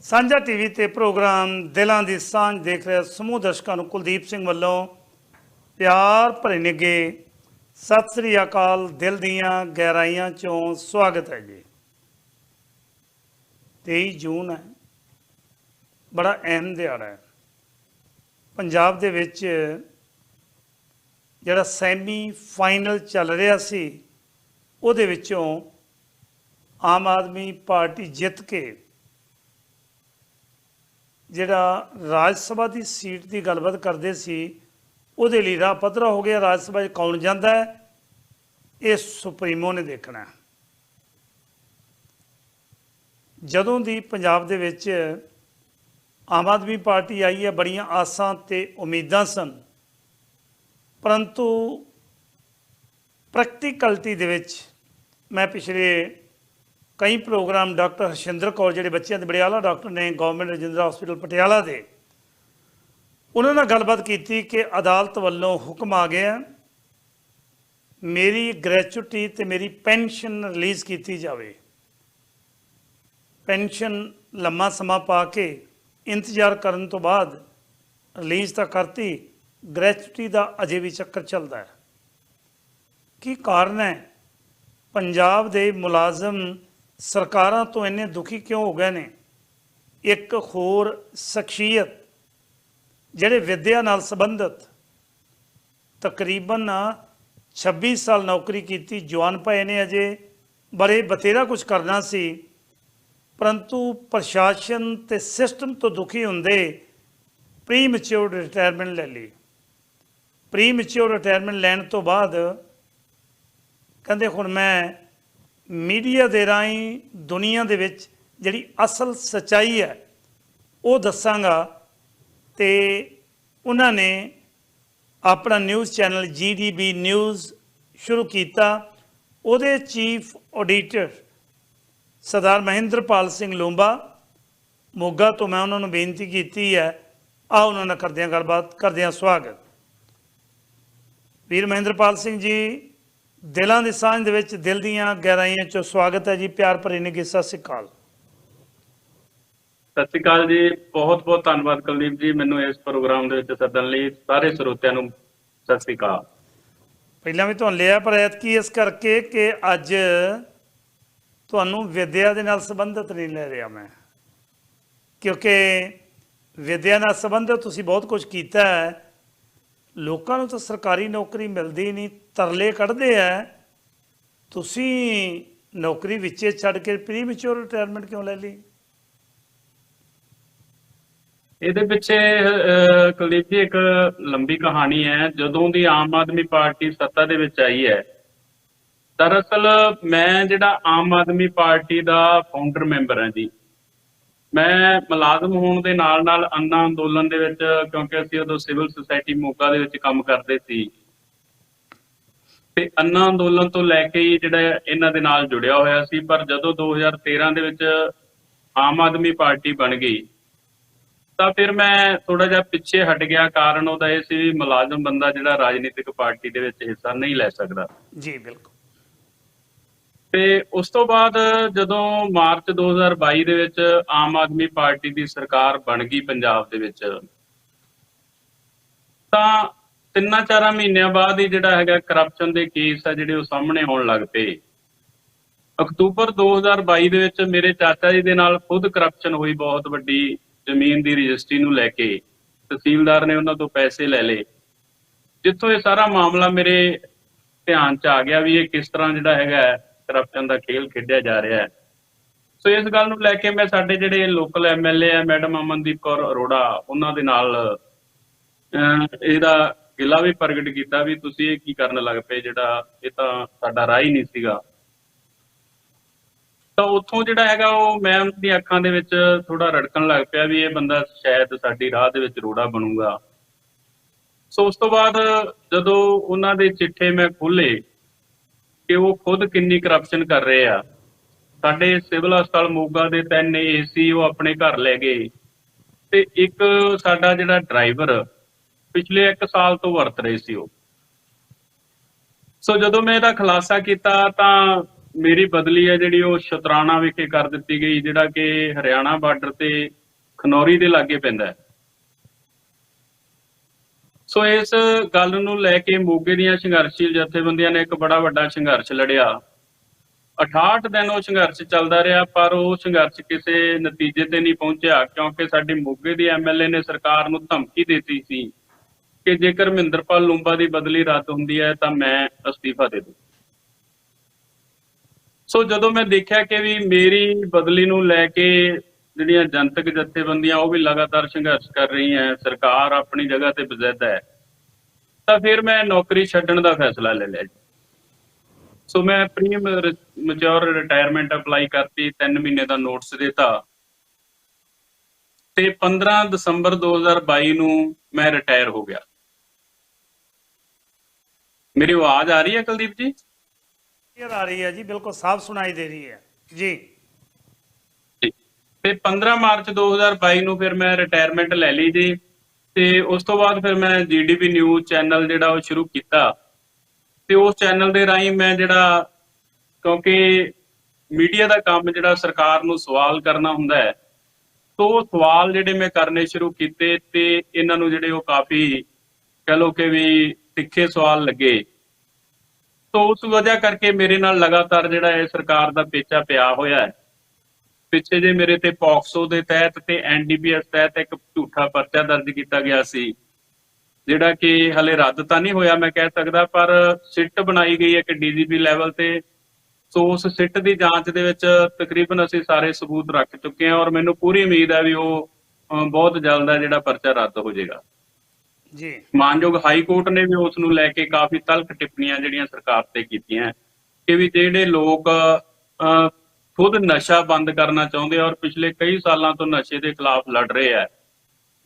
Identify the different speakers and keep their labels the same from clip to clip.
Speaker 1: ਸਾਂਝਾ ਟੀਵੀ ਤੇ ਪ੍ਰੋਗਰਾਮ ਦਿਲਾਂ ਦੀ ਸਾਂਝ ਦੇਖ ਰਹੇ ਸਮੂਹ ਦਰਸ਼ਕਾਂ ਨੂੰ ਕੁਲਦੀਪ ਸਿੰਘ ਵੱਲੋਂ ਪਿਆਰ ਭਰੇ ਨਿੱਘੇ ਸਤਿ ਸ੍ਰੀ ਅਕਾਲ, ਦਿਲ ਦੀਆਂ ਗਹਿਰਾਈਆਂ ਚੋਂ ਸਵਾਗਤ ਹੈ ਜੀ। 23 ਜੂਨ ਹੈ। ਬੜਾ ਅਹਿਮ ਦਿਹਾੜਾ ਹੈ। ਪੰਜਾਬ ਦੇ ਵਿੱਚ ਜਿਹੜਾ ਸੈਮੀ ਫਾਈਨਲ ਚੱਲ ਰਿਹਾ ਸੀ, ਉਹਦੇ ਵਿੱਚੋਂ ਆਮ ਆਦਮੀ ਪਾਰਟੀ ਜਿੱਤ ਕੇ ਜਿਹੜਾ ਰਾਜ ਸਭਾ ਦੀ ਸੀਟ ਦੀ ਗੱਲਬਾਤ ਕਰਦੇ ਸੀ, ਉਹਦੇ ਲਈ ਰਾਹ ਪੱਧਰਾ ਹੋ ਗਿਆ। ਰਾਜ ਸਭਾ 'ਚ ਕੌਣ ਜਾਂਦਾ ਹੈ? ਇਹ ਸੁਪਰੀਮੋ ਨੇ ਦੇਖਣਾ ਜਦੋਂ ਦੀ ਪੰਜਾਬ ਦੇ ਵਿੱਚ ਆਮ ਆਦਮੀ ਪਾਰਟੀ ਆਈ ਹੈ, ਬੜੀਆਂ ਆਸਾਂ ਤੇ ਉਮੀਦਾਂ ਸਨ। ਪਰੰਤੂ ਪ੍ਰੈਕਟੀਕਲਟੀ ਦੇ ਵਿੱਚ ਮੈਂ ਪਿਛਲੇ ਕਈ ਪ੍ਰੋਗਰਾਮ ਡਾਕਟਰ ਹਰਸ਼ਿੰਦਰ ਕੌਰ ਜਿਹੜੇ ਬੱਚਿਆਂ ਦੇ ਬੜੇ ਡਾਕਟਰ ਨੇ ਗਵਰਨਮੈਂਟ ਰਜਿੰਦਰਾ ਹਸਪੀਟਲ ਪਟਿਆਲਾ ਦੇ, ਉਹਨਾਂ ਨਾਲ ਗੱਲਬਾਤ ਕੀਤੀ ਕਿ ਅਦਾਲਤ ਵੱਲੋਂ ਹੁਕਮ ਆ ਗਿਆ ਮੇਰੀ ਗ੍ਰੈਚੁਇਟੀ ਤੇ ਮੇਰੀ ਪੈਨਸ਼ਨ ਰਿਲੀਜ਼ ਕੀਤੀ ਜਾਵੇ। ਪੈਨਸ਼ਨ ਲੰਮਾ ਸਮਾਂ ਪਾ ਕੇ ਇੰਤਜ਼ਾਰ ਕਰਨ ਤੋਂ ਬਾਅਦ ਰਿਲੀਜ਼ ਤਾਂ ਕਰਤੀ ਗ੍ਰੈਚੁਇਟੀ ਦਾ ਅਜੇ ਵੀ ਚੱਕਰ ਚੱਲਦਾ ਹੈ। ਕੀ ਕਾਰਨ ਹੈ? ਪੰਜਾਬ ਦੇ ਮੁਲਾਜ਼ਮ ਸਰਕਾਰਾਂ ਤੋਂ ਇੰਨੇ ਦੁਖੀ ਕਿਉਂ ਹੋ ਗਏ ਨੇ? ਇੱਕ ਹੋਰ ਸ਼ਖਸੀਅਤ ਜਿਹੜੇ ਵਿਦਿਆ ਨਾਲ ਸੰਬੰਧਿਤ ਤਕਰੀਬਨ 26 ਸਾਲ ਨੌਕਰੀ ਕੀਤੀ, ਜਵਾਨ ਪਏ ਨੇ ਅਜੇ, ਬੜੇ ਬਤੇਰਾ ਕੁਝ ਕਰਨਾ ਸੀ, ਪਰੰਤੂ ਪ੍ਰਸ਼ਾਸਨ ਤੇ ਸਿਸਟਮ ਤੋਂ ਦੁਖੀ ਹੁੰਦੇ ਪ੍ਰੀ ਮੈਚੁਰਡ ਰਿਟਾਇਰਮੈਂਟ ਲੈ ਲਈ। ਪ੍ਰੀ ਮੈਚੁਰ ਰਿਟਾਇਰਮੈਂਟ ਲੈਣ ਤੋਂ ਬਾਅਦ ਕਹਿੰਦੇ ਹੁਣ ਮੈਂ ਮੀਡੀਆ ਦੇ ਰਾਹੀਂ ਦੁਨੀਆ ਦੇ ਵਿੱਚ ਜਿਹੜੀ ਅਸਲ ਸਚਾਈ ਹੈ, ਉਹ ਦੱਸਾਂਗਾ ਤੇ ਉਹਨਾਂ ਨੇ ਆਪਣਾ ਨਿਊਜ਼ ਚੈਨਲ ਜੀਡੀਬੀ ਨਿਊਜ਼ ਸ਼ੁਰੂ ਕੀਤਾ। ਉਹਦੇ ਚੀਫ ਆਡੀਟਰ ਸਰਦਾਰ ਮਹਿੰਦਰਪਾਲ ਸਿੰਘ ਲੋਂਬਾ, ਮੋਗਾ ਤੋਂ ਮੈਂ ਉਹਨਾਂ ਨੂੰ ਬੇਨਤੀ ਕੀਤੀ ਹੈ ਆ ਉਹਨਾਂ ਨਾਲ ਕਰਦਿਆਂ ਗੱਲਬਾਤ, ਕਰਦਿਆਂ ਸਵਾਗਤ। ਵੀਰ ਮਹਿੰਦਰਪਾਲ ਸਿੰਘ ਜੀ ਦਿਲਾਂ ਦੀ ਸਾਂਝ ਦੇ ਵਿੱਚ ਦਿਲ ਦੀਆਂ ਗਹਿਰਾਈਆਂ ਚੋਂ ਸਵਾਗਤ ਹੈ ਜੀ ਪਿਆਰ ਭਰੀ ਨਿੱਘੀ ਸਤਿ ਸ਼੍ਰੀ ਅਕਾਲ।
Speaker 2: ਸਤਿ ਸ਼੍ਰੀ ਅਕਾਲ ਜੀ ਬਹੁਤ ਬਹੁਤ ਧੰਨਵਾਦ ਕੁਲਦੀਪ ਜੀ ਮੈਨੂੰ ਇਸ ਪ੍ਰੋਗਰਾਮ ਦੇ ਵਿੱਚ ਸੱਦਣ ਲਈ ਸਾਰੇ ਸਰੋਤਿਆਂ ਨੂੰ ਸਤਿ ਸ਼੍ਰੀ ਅਕਾਲ।
Speaker 1: ਪਹਿਲਾਂ ਵੀ ਤੁਹਾਨੂੰ ਲਿਆ ਪਰ ਐਤਕੀ ਇਸ ਕਰਕੇ ਕਿ ਅੱਜ ਤੁਹਾਨੂੰ ਵਿਦਿਆ ਦੇ ਨਾਲ ਸੰਬੰਧਿਤ ਨਹੀਂ ਲੈ ਰਿਹਾ ਮੈਂ। ਕਿਉਂਕਿ ਵਿਦਿਆ ਨਾਲ ਸੰਬੰਧਿਤ ਤੁਸੀਂ ਬਹੁਤ ਕੁਝ ਕੀਤਾ ਹੈ ਲੋਕਾਂ ਨੂੰ ਤਾਂ ਸਰਕਾਰੀ ਨੌਕਰੀ ਮਿਲਦੀ ਨਹੀਂ, ਤਰਲੇ ਕੱਢਦੇ ਆ। ਤੁਸੀਂ ਨੌਕਰੀ ਵਿੱਚੇ ਛੱਡ ਕੇ ਪ੍ਰੀ ਮੈਚੁਰ ਰਿਟਾਇਰਮੈਂਟ ਕਿਉਂ ਲੈ ਲਈ?
Speaker 2: ਇਹਦੇ ਪਿੱਛੇ ਕੁਲਦੀਪ ਜੀ, ਇੱਕ ਲੰਬੀ ਕਹਾਣੀ ਹੈ। ਜਦੋਂ ਦੀ ਆਮ ਆਦਮੀ ਪਾਰਟੀ ਸੱਤਾ ਦੇ ਵਿੱਚ ਆਈ ਹੈ, ਦਰਅਸਲ ਮੈਂ ਜਿਹੜਾ ਆਮ ਆਦਮੀ ਪਾਰਟੀ ਦਾ ਫਾਊਂਡਰ ਮੈਂਬਰ ਹਾਂ ਜੀ ਮੈਂ ਮੁਲਾਜ਼ਮ ਹੋਣ ਦੇ ਨਾਲ ਨਾਲ ਅੰਨਾ ਅੰਦੋਲਨ ਦੇ ਵਿੱਚ, ਕਿਉਂਕਿ ਅਸੀਂ ਉਦੋਂ ਸਿਵਲ ਸੁਸਾਇਟੀ ਮੋਗਾ ਦੇ ਵਿੱਚ ਕੰਮ ਕਰਦੇ ਸੀ। ਤੇ ਅੰਨਾ ਅੰਦੋਲਨ ਤੋਂ ਲੈ ਕੇ ਜਿਹੜਾ ਇਹਨਾਂ ਦੇ ਨਾਲ ਜੁੜਿਆ ਹੋਇਆ ਸੀ, ਪਰ ਜਦੋਂ 2013 ਦੇ ਵਿੱਚ ਆਮ ਆਦਮੀ ਪਾਰਟੀ ਬਣ ਗਈ, ਤਾਂ ਫਿਰ ਮੈਂ ਥੋੜਾ ਜਿਹਾ ਪਿੱਛੇ ਹਟ ਗਿਆ। ਕਾਰਨ ਉਹਦਾ ਇਹ ਸੀ ਵੀ ਮੁਲਾਜ਼ਮ ਬੰਦਾ ਜਿਹੜਾ ਰਾਜਨੀਤਿਕ ਪਾਰਟੀ ਦੇ ਵਿੱਚ ਹਿੱਸਾ ਨਹੀਂ ਲੈ ਸਕਦਾ।
Speaker 1: ਜੀ, ਬਿਲਕੁਲ।
Speaker 2: ਤੇ ਉਸ ਤੋਂ ਬਾਅਦ ਜਦੋਂ ਮਾਰਚ 2022 ਦੇ ਵਿੱਚ ਆਮ ਆਦਮੀ ਪਾਰਟੀ ਦੀ ਸਰਕਾਰ ਬਣ ਗਈ ਪੰਜਾਬ ਦੇ ਵਿੱਚ, ਤਾਂ ਤਿੰਨਾਂ ਚਾਰਾਂ ਮਹੀਨਿਆਂ ਬਾਅਦ ਹੀ ਜਿਹੜਾ ਹੈਗਾ ਕਰਪਸ਼ਨ ਦੇ ਕੇਸ ਆ ਜਿਹੜੇ ਉਹ ਸਾਹਮਣੇ ਆਉਣ ਲੱਗ ਪਏ। ਅਕਤੂਬਰ 2022 ਦੇ ਵਿੱਚ ਮੇਰੇ ਚਾਚਾ ਜੀ ਦੇ ਨਾਲ ਖੁਦ ਕਰਪਸ਼ਨ ਹੋਈ ਬਹੁਤ ਵੱਡੀ ਜ਼ਮੀਨ ਦੀ ਰਜਿਸਟਰੀ ਨੂੰ ਲੈ ਕੇ, ਤਹਿਸੀਲਦਾਰ ਨੇ ਉਹਨਾਂ ਤੋਂ ਪੈਸੇ ਲੈ ਲਏ। ਜਿੱਥੋਂ ਇਹ ਸਾਰਾ ਮਾਮਲਾ ਮੇਰੇ ਧਿਆਨ 'ਚ ਆ ਗਿਆ ਵੀ ਇਹ ਕਿਸ ਤਰ੍ਹਾਂ ਜਿਹੜਾ ਹੈਗਾ ਕਰਪਸ਼ਨ ਦਾ ਖੇਲ ਖੇਡਿਆ ਜਾ ਰਿਹਾ ਹੈ। ਸੋ ਇਸ ਗੱਲ ਨੂੰ ਲੈ ਕੇ ਮੈਂ ਸਾਡੇ ਜਿਹੜੇ ਲੋਕਲ ਐਮਐਲਏ ਆ ਮੈਡਮ ਅਮਨਦੀਪ ਕੌਰ ਅਰੋੜਾ, ਉਹਨਾਂ ਦੇ ਨਾਲ ਇਹਦਾ ਗਿਲਾ ਵੀ ਪ੍ਰਗਟ ਕੀਤਾ ਵੀ ਤੁਸੀਂ ਇਹ ਕੀ ਕਰਨ ਲੱਗ ਪਏ, ਜਿਹੜਾ ਇਹ ਤਾਂ ਸਾਡਾ ਰਾਹ ਹੀ ਨਹੀਂ ਸੀਗਾ। ਤਾਂ ਉੱਥੋਂ ਜਿਹੜਾ ਹੈਗਾ ਉਹ ਮੈਂ ਉਹਨਾਂ ਦੀਆਂ ਅੱਖਾਂ ਦੇ ਵਿੱਚ ਥੋੜਾ ਰੜਕਣ ਲੱਗ ਪਿਆ ਵੀ ਇਹ ਬੰਦਾ ਸ਼ਾਇਦ ਸਾਡੀ ਰਾਹ ਦੇ ਵਿੱਚ ਰੋੜਾ ਬਣੂਗਾ। ਸੋ ਉਸ ਤੋਂ ਬਾਅਦ ਜਦੋਂ ਉਹਨਾਂ ਦੇ ਚਿੱਠੇ ਮੈਂ ਖੋਲੇ ਕਿ ਉਹ ਖੁਦ ਕਿੰਨੀ ਕਰਪਸ਼ਨ ਕਰ ਰਹੇ ਆ। ਸਾਡੇ ਸਿਵਲ ਹਸਪਤਾਲ ਮੋਗਾ ਦੇ ਤਿੰਨ ਏਸੀ ਉਹ ਆਪਣੇ ਘਰ ਲੈ ਗਏ। ਤੇ ਇੱਕ ਸਾਡਾ ਜਿਹੜਾ ਡਰਾਈਵਰ ਪਿਛਲੇ 1 ਸਾਲ ਤੋਂ ਵਰਤ ਰਹੇ ਸੀ ਉਹ। ਸੋ ਜਦੋਂ ਮੈਂ ਇਹਦਾ ਖੁਲਾਸਾ ਕੀਤਾ ਤਾਂ ਮੇਰੀ ਬਦਲੀ ਹੈ ਜਿਹੜੀ ਉਹ ਸ਼ਤਰਾਣਾ ਵਿਖੇ ਕਰ ਦਿੱਤੀ ਗਈ, ਜਿਹੜਾ ਕਿ ਹਰਿਆਣਾ ਬਾਰਡਰ ਤੇ ਖਨੌਰੀ ਦੇ ਲਾਗੇ ਪੈਂਦਾ ਹੈ। ਸੋ ਇਸ ਗੱਲ ਨੂੰ ਲੈ ਕੇ ਮੋਗੇ ਦੀਆਂ ਸੰਘਰਸ਼ੀਲ ਜਥੇਬੰਦੀਆਂ ਨੇ ਇੱਕ ਬੜਾ ਵੱਡਾ ਸੰਘਰਸ਼ ਲੜਿਆ। 68 ਦਿਨ ਉਹ ਸੰਘਰਸ਼ ਚੱਲਦਾ ਰਿਹਾ, ਪਰ ਉਹ ਸੰਘਰਸ਼ ਕਿਸੇ ਨਤੀਜੇ ਤੇ ਨਹੀਂ ਪਹੁੰਚਿਆ, ਕਿਉਂਕਿ ਸਾਡੀ ਮੋਗੇ ਦੀ ਐਮਐਲਏ ਨੇ ਸਰਕਾਰ ਨੂੰ ਧਮਕੀ ਦਿੱਤੀ ਸੀ ਕਿ ਜੇਕਰ ਮਹਿੰਦਰਪਾਲ ਲੂੰਬਾ ਦੀ ਬਦਲੀ ਰੱਦ ਹੁੰਦੀ ਹੈ, ਤਾਂ ਮੈਂ ਅਸਤੀਫਾ ਦੇ ਦੂੰ। ਸੋ ਜਦੋਂ ਮੈਂ ਦੇਖਿਆ ਕਿ ਵੀ ਮੇਰੀ ਬਦਲੀ ਨੂੰ ਲੈ ਕੇ ਜਿਹੜੀਆਂ ਜਨਤਕ ਜਥੇਬੰਦੀਆਂ, ਉਹ ਵੀ ਲਗਾਤਾਰ ਸੰਘਰਸ਼ ਕਰ ਰਹੀਆਂ ਸਰਕਾਰ ਆਪਣੀ ਜਗ੍ਹਾ ਤੇ ਬਜ਼ਿੱਦ ਹੈ। ਤਾਂ ਫਿਰ ਮੈਂ ਨੌਕਰੀ ਛੱਡਣ ਦਾ ਫੈਸਲਾ ਲੈ ਲਿਆ ਸੋ ਮੈਂ ਪ੍ਰੀ ਮੈਚੁਰ ਰਿਟਾਇਰਮੈਂਟ ਅਪਲਾਈ ਕਰਤੀ 3 ਮਹੀਨੇ ਦਾ ਨੋਟਿਸ ਦਿੱਤਾ। ਤੇ 15 ਦਸੰਬਰ 2022 ਨੂੰ ਮੈਂ ਰਿਟਾਇਰ ਹੋ ਗਿਆ। ਮੇਰੀ ਆਵਾਜ਼ ਆ ਰਹੀ ਹੈ ਕੁਲਦੀਪ ਜੀ?
Speaker 1: ਕਲੀਅਰ ਆ ਰਹੀ ਹੈ ਜੀ, ਬਿਲਕੁਲ ਸਾਫ਼ ਸੁਣਾਈ ਦੇ ਰਹੀ ਹੈ। ਜੀ।
Speaker 2: ਤੇ 15 ਮਾਰਚ 2022 ਨੂੰ ਫਿਰ ਮੈਂ ਰਿਟਾਇਰਮੈਂਟ ਲੈ ਲਈ ਜੀ ਤੇ ਉਸ ਤੋਂ ਬਾਅਦ ਫਿਰ ਮੈਂ ਜੀਡੀਪੀ ਨਿਊਜ਼ ਚੈਨਲ ਜਿਹੜਾ ਉਹ ਸ਼ੁਰੂ ਕੀਤਾ। ਤੇ ਉਸ ਚੈਨਲ ਦੇ ਰਾਹੀਂ ਮੈਂ ਜਿਹੜਾ ਕਿਉਂਕਿ ਮੀਡੀਆ ਦਾ ਕੰਮ ਜਿਹੜਾ ਸਰਕਾਰ ਨੂੰ ਸਵਾਲ ਕਰਨਾ ਹੁੰਦਾ ਹੈ, ਤੋਂ ਸਵਾਲ ਜਿਹੜੇ ਮੈਂ ਕਰਨੇ ਸ਼ੁਰੂ ਕੀਤੇ ਤੇ ਇਹਨਾਂ ਨੂੰ ਜਿਹੜੇ ਉਹ ਕਾਫੀ ਕਹ ਲੋ ਕਿ ਵੀ ਤਿੱਖੇ ਸਵਾਲ ਲੱਗੇ। ਤੋਂ ਉਸ ਵਜ੍ਹਾ ਕਰਕੇ ਮੇਰੇ ਨਾਲ ਲਗਾਤਾਰ ਜਿਹੜਾ ਇਹ ਸਰਕਾਰ ਦਾ ਪੇਚਾ ਪਿਆ ਹੋਇਆ ਹੈ। ਪਿੱਛੇ ਜੇ ਮੇਰੇ ਤੇ ਪੌਕਸੋ ਦੇ ਤਹਿਤ ਤੇ ਐਨਡੀਪੀਐਸ ਤਹਿਤ ਇੱਕ ਝੂਠਾ ਪਰਚਾ ਦਰਜ ਕੀਤਾ ਗਿਆ ਸੀ ਜਿਹੜਾ ਕਿ ਹਲੇ ਰੱਦ ਤਾਂ ਨਹੀਂ ਹੋਇਆ ਮੈਂ ਕਹਿ ਸਕਦਾ ਪਰ ਸਿੱਟ ਬਣਾਈ ਗਈ ਹੈ ਕਿ ਡੀਜੀਪੀ ਲੈਵਲ ਤੇ। ਸੋ ਉਸ ਸਿੱਟ ਦੀ ਜਾਂਚ ਦੇ ਵਿੱਚ ਤਕਰੀਬਨ ਅਸੀਂ ਸਾਰੇ ਸਬੂਤ ਰੱਖ ਚੁੱਕੇ ਹਾਂ ਔਰ ਮੈਨੂੰ ਪੂਰੀ ਉਮੀਦ ਹੈ ਵੀ ਉਹ ਬਹੁਤ ਜਲਦ ਹੈ ਜਿਹੜਾ ਪਰਚਾ ਰੱਦ ਹੋ ਜਾਏਗਾ।
Speaker 1: ਜੀ।
Speaker 2: ਮਾਨਯੋਗ ਹਾਈ ਕੋਰਟ ਨੇ ਵੀ ਉਸ ਨੂੰ ਲੈ ਕੇ ਕਾਫੀ ਤਲਖ ਟਿੱਪਣੀਆਂ ਜਿਹੜੀਆਂ ਸਰਕਾਰ ਤੇ ਕੀਤੀਆਂ ਕਿ ਵੀ ਜਿਹੜੇ ਲੋਕ ਖੁਦ ਨਸ਼ਾ ਬੰਦ ਕਰਨਾ ਚਾਹੁੰਦੇ ਆ ਔਰ ਪਿਛਲੇ ਕਈ ਸਾਲਾਂ ਤੋਂ ਨਸ਼ੇ ਦੇ ਖਿਲਾਫ ਲੜ ਰਹੇ ਆ।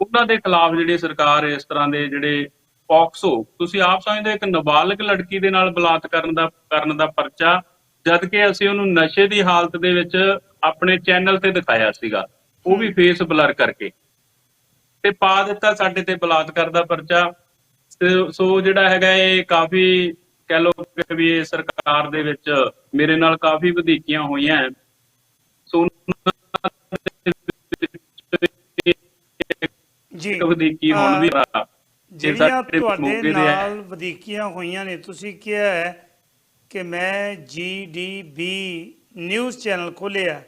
Speaker 2: ਉਹਨਾਂ ਦੇ ਖਿਲਾਫ ਜਿਹੜੀ ਸਰਕਾਰ ਇਸ ਤਰ੍ਹਾਂ ਦੇ ਜਿਹੜੇ ਪੌਕਸੋ ਤੁਸੀਂ ਆਪ ਸਮਝਦੇ ਇੱਕ ਨਾਬਾਲਗ ਲੜਕੀ ਦੇ ਨਾਲ ਬਲਾਤਕਰਨ ਦਾ ਕਰਨ ਦਾ ਪਰਚਾ ਜਦ ਕਿ ਅਸੀਂ ਉਹਨੂੰ ਨਸ਼ੇ ਦੀ ਹਾਲਤ ਦੇ ਵਿੱਚ ਆਪਣੇ ਚੈਨਲ ਤੇ ਦਿਖਾਇਆ ਸੀਗਾ ਉਹ ਵੀ ਫੇਸ ਬਲਰ ਕਰਕੇ। ਤੇ ਪਾ ਦਿੱਤਾ ਸਾਡੇ ਤੇ ਬਲਾਤਕਾਰ ਦਾ ਪਰਚਾ। ਸੋ ਜਿਹੜਾ ਹੈਗਾ ਇਹ ਕਾਫੀ ਕਹਿ ਲੋ ਕਿ ਵੀ ਇਹ ਸਰਕਾਰ ਦੇ ਵਿੱਚ ਮੇਰੇ ਨਾਲ ਕਾਫੀ ਵਧੀਕੀਆਂ ਹੋਈਆਂ।
Speaker 1: ਜੀ
Speaker 2: ਵਧੀਕੀ ਹੁਣ ਵੀ
Speaker 1: ਜਿਹੜੀਆਂ ਤੁਹਾਡੇ। ਨਾਲ ਵਧੀਕੀਆਂ ਹੋਈਆਂ ਨੇ ਤੁਸੀਂ ਕਿਹਾ ਹੈ ਕਿ ਮੈਂ ਜੀਡੀਬੀ ਨਿਊਜ਼ ਚੈਨਲ ਖੋਲਿਆ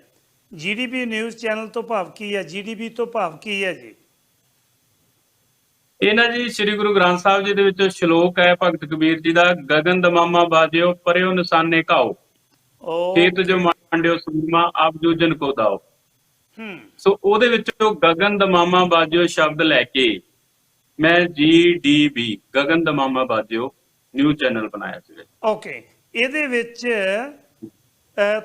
Speaker 1: ਜੀਡੀਬੀ ਨਿਊਜ਼ ਚੈਨਲ ਤੋਂ ਭਾਵ ਕੀ ਹੈ? ਜੀਡੀਬੀ ਤੋਂ ਭਾਵ ਕੀ ਹੈ ਜੀ?
Speaker 2: ਇਹ ਨਾ ਜੀ ਸ੍ਰੀ ਗੁਰੂ ਗ੍ਰੰਥ ਸਾਹਿਬ ਜੀ ਦੇ ਵਿੱਚ ਸ਼ਲੋਕ ਹੈ ਭਗਤ ਕਬੀਰ ਜੀ ਦਾ ਗਗਨ ਦਮਾਮਾ ਬਾਜਿਓ ਪਰਿਓ ਨਿਸ਼ਾਨੇ ਕਾਓ
Speaker 1: ਉਹ
Speaker 2: ਖੇਤ ਜੋ ਮੰਡਿਓ ਸੂਰਮਾ ਆਪ ਜੂਜਨ ਕੋ ਦਾਓ
Speaker 1: ਹੂੰ
Speaker 2: ਸੋ ਉਹਦੇ ਵਿੱਚੋਂ ਗਗਨ ਦਮਾਮਾ ਬਾਜਿਓ ਸ਼ਬਦ ਲੈ ਕੇ ਮੈਂ GDB Gagan Damama Bajio news channel ਬਣਾਇਆ ਸੀ
Speaker 1: ਓਕੇ ਇਹਦੇ ਵਿੱਚ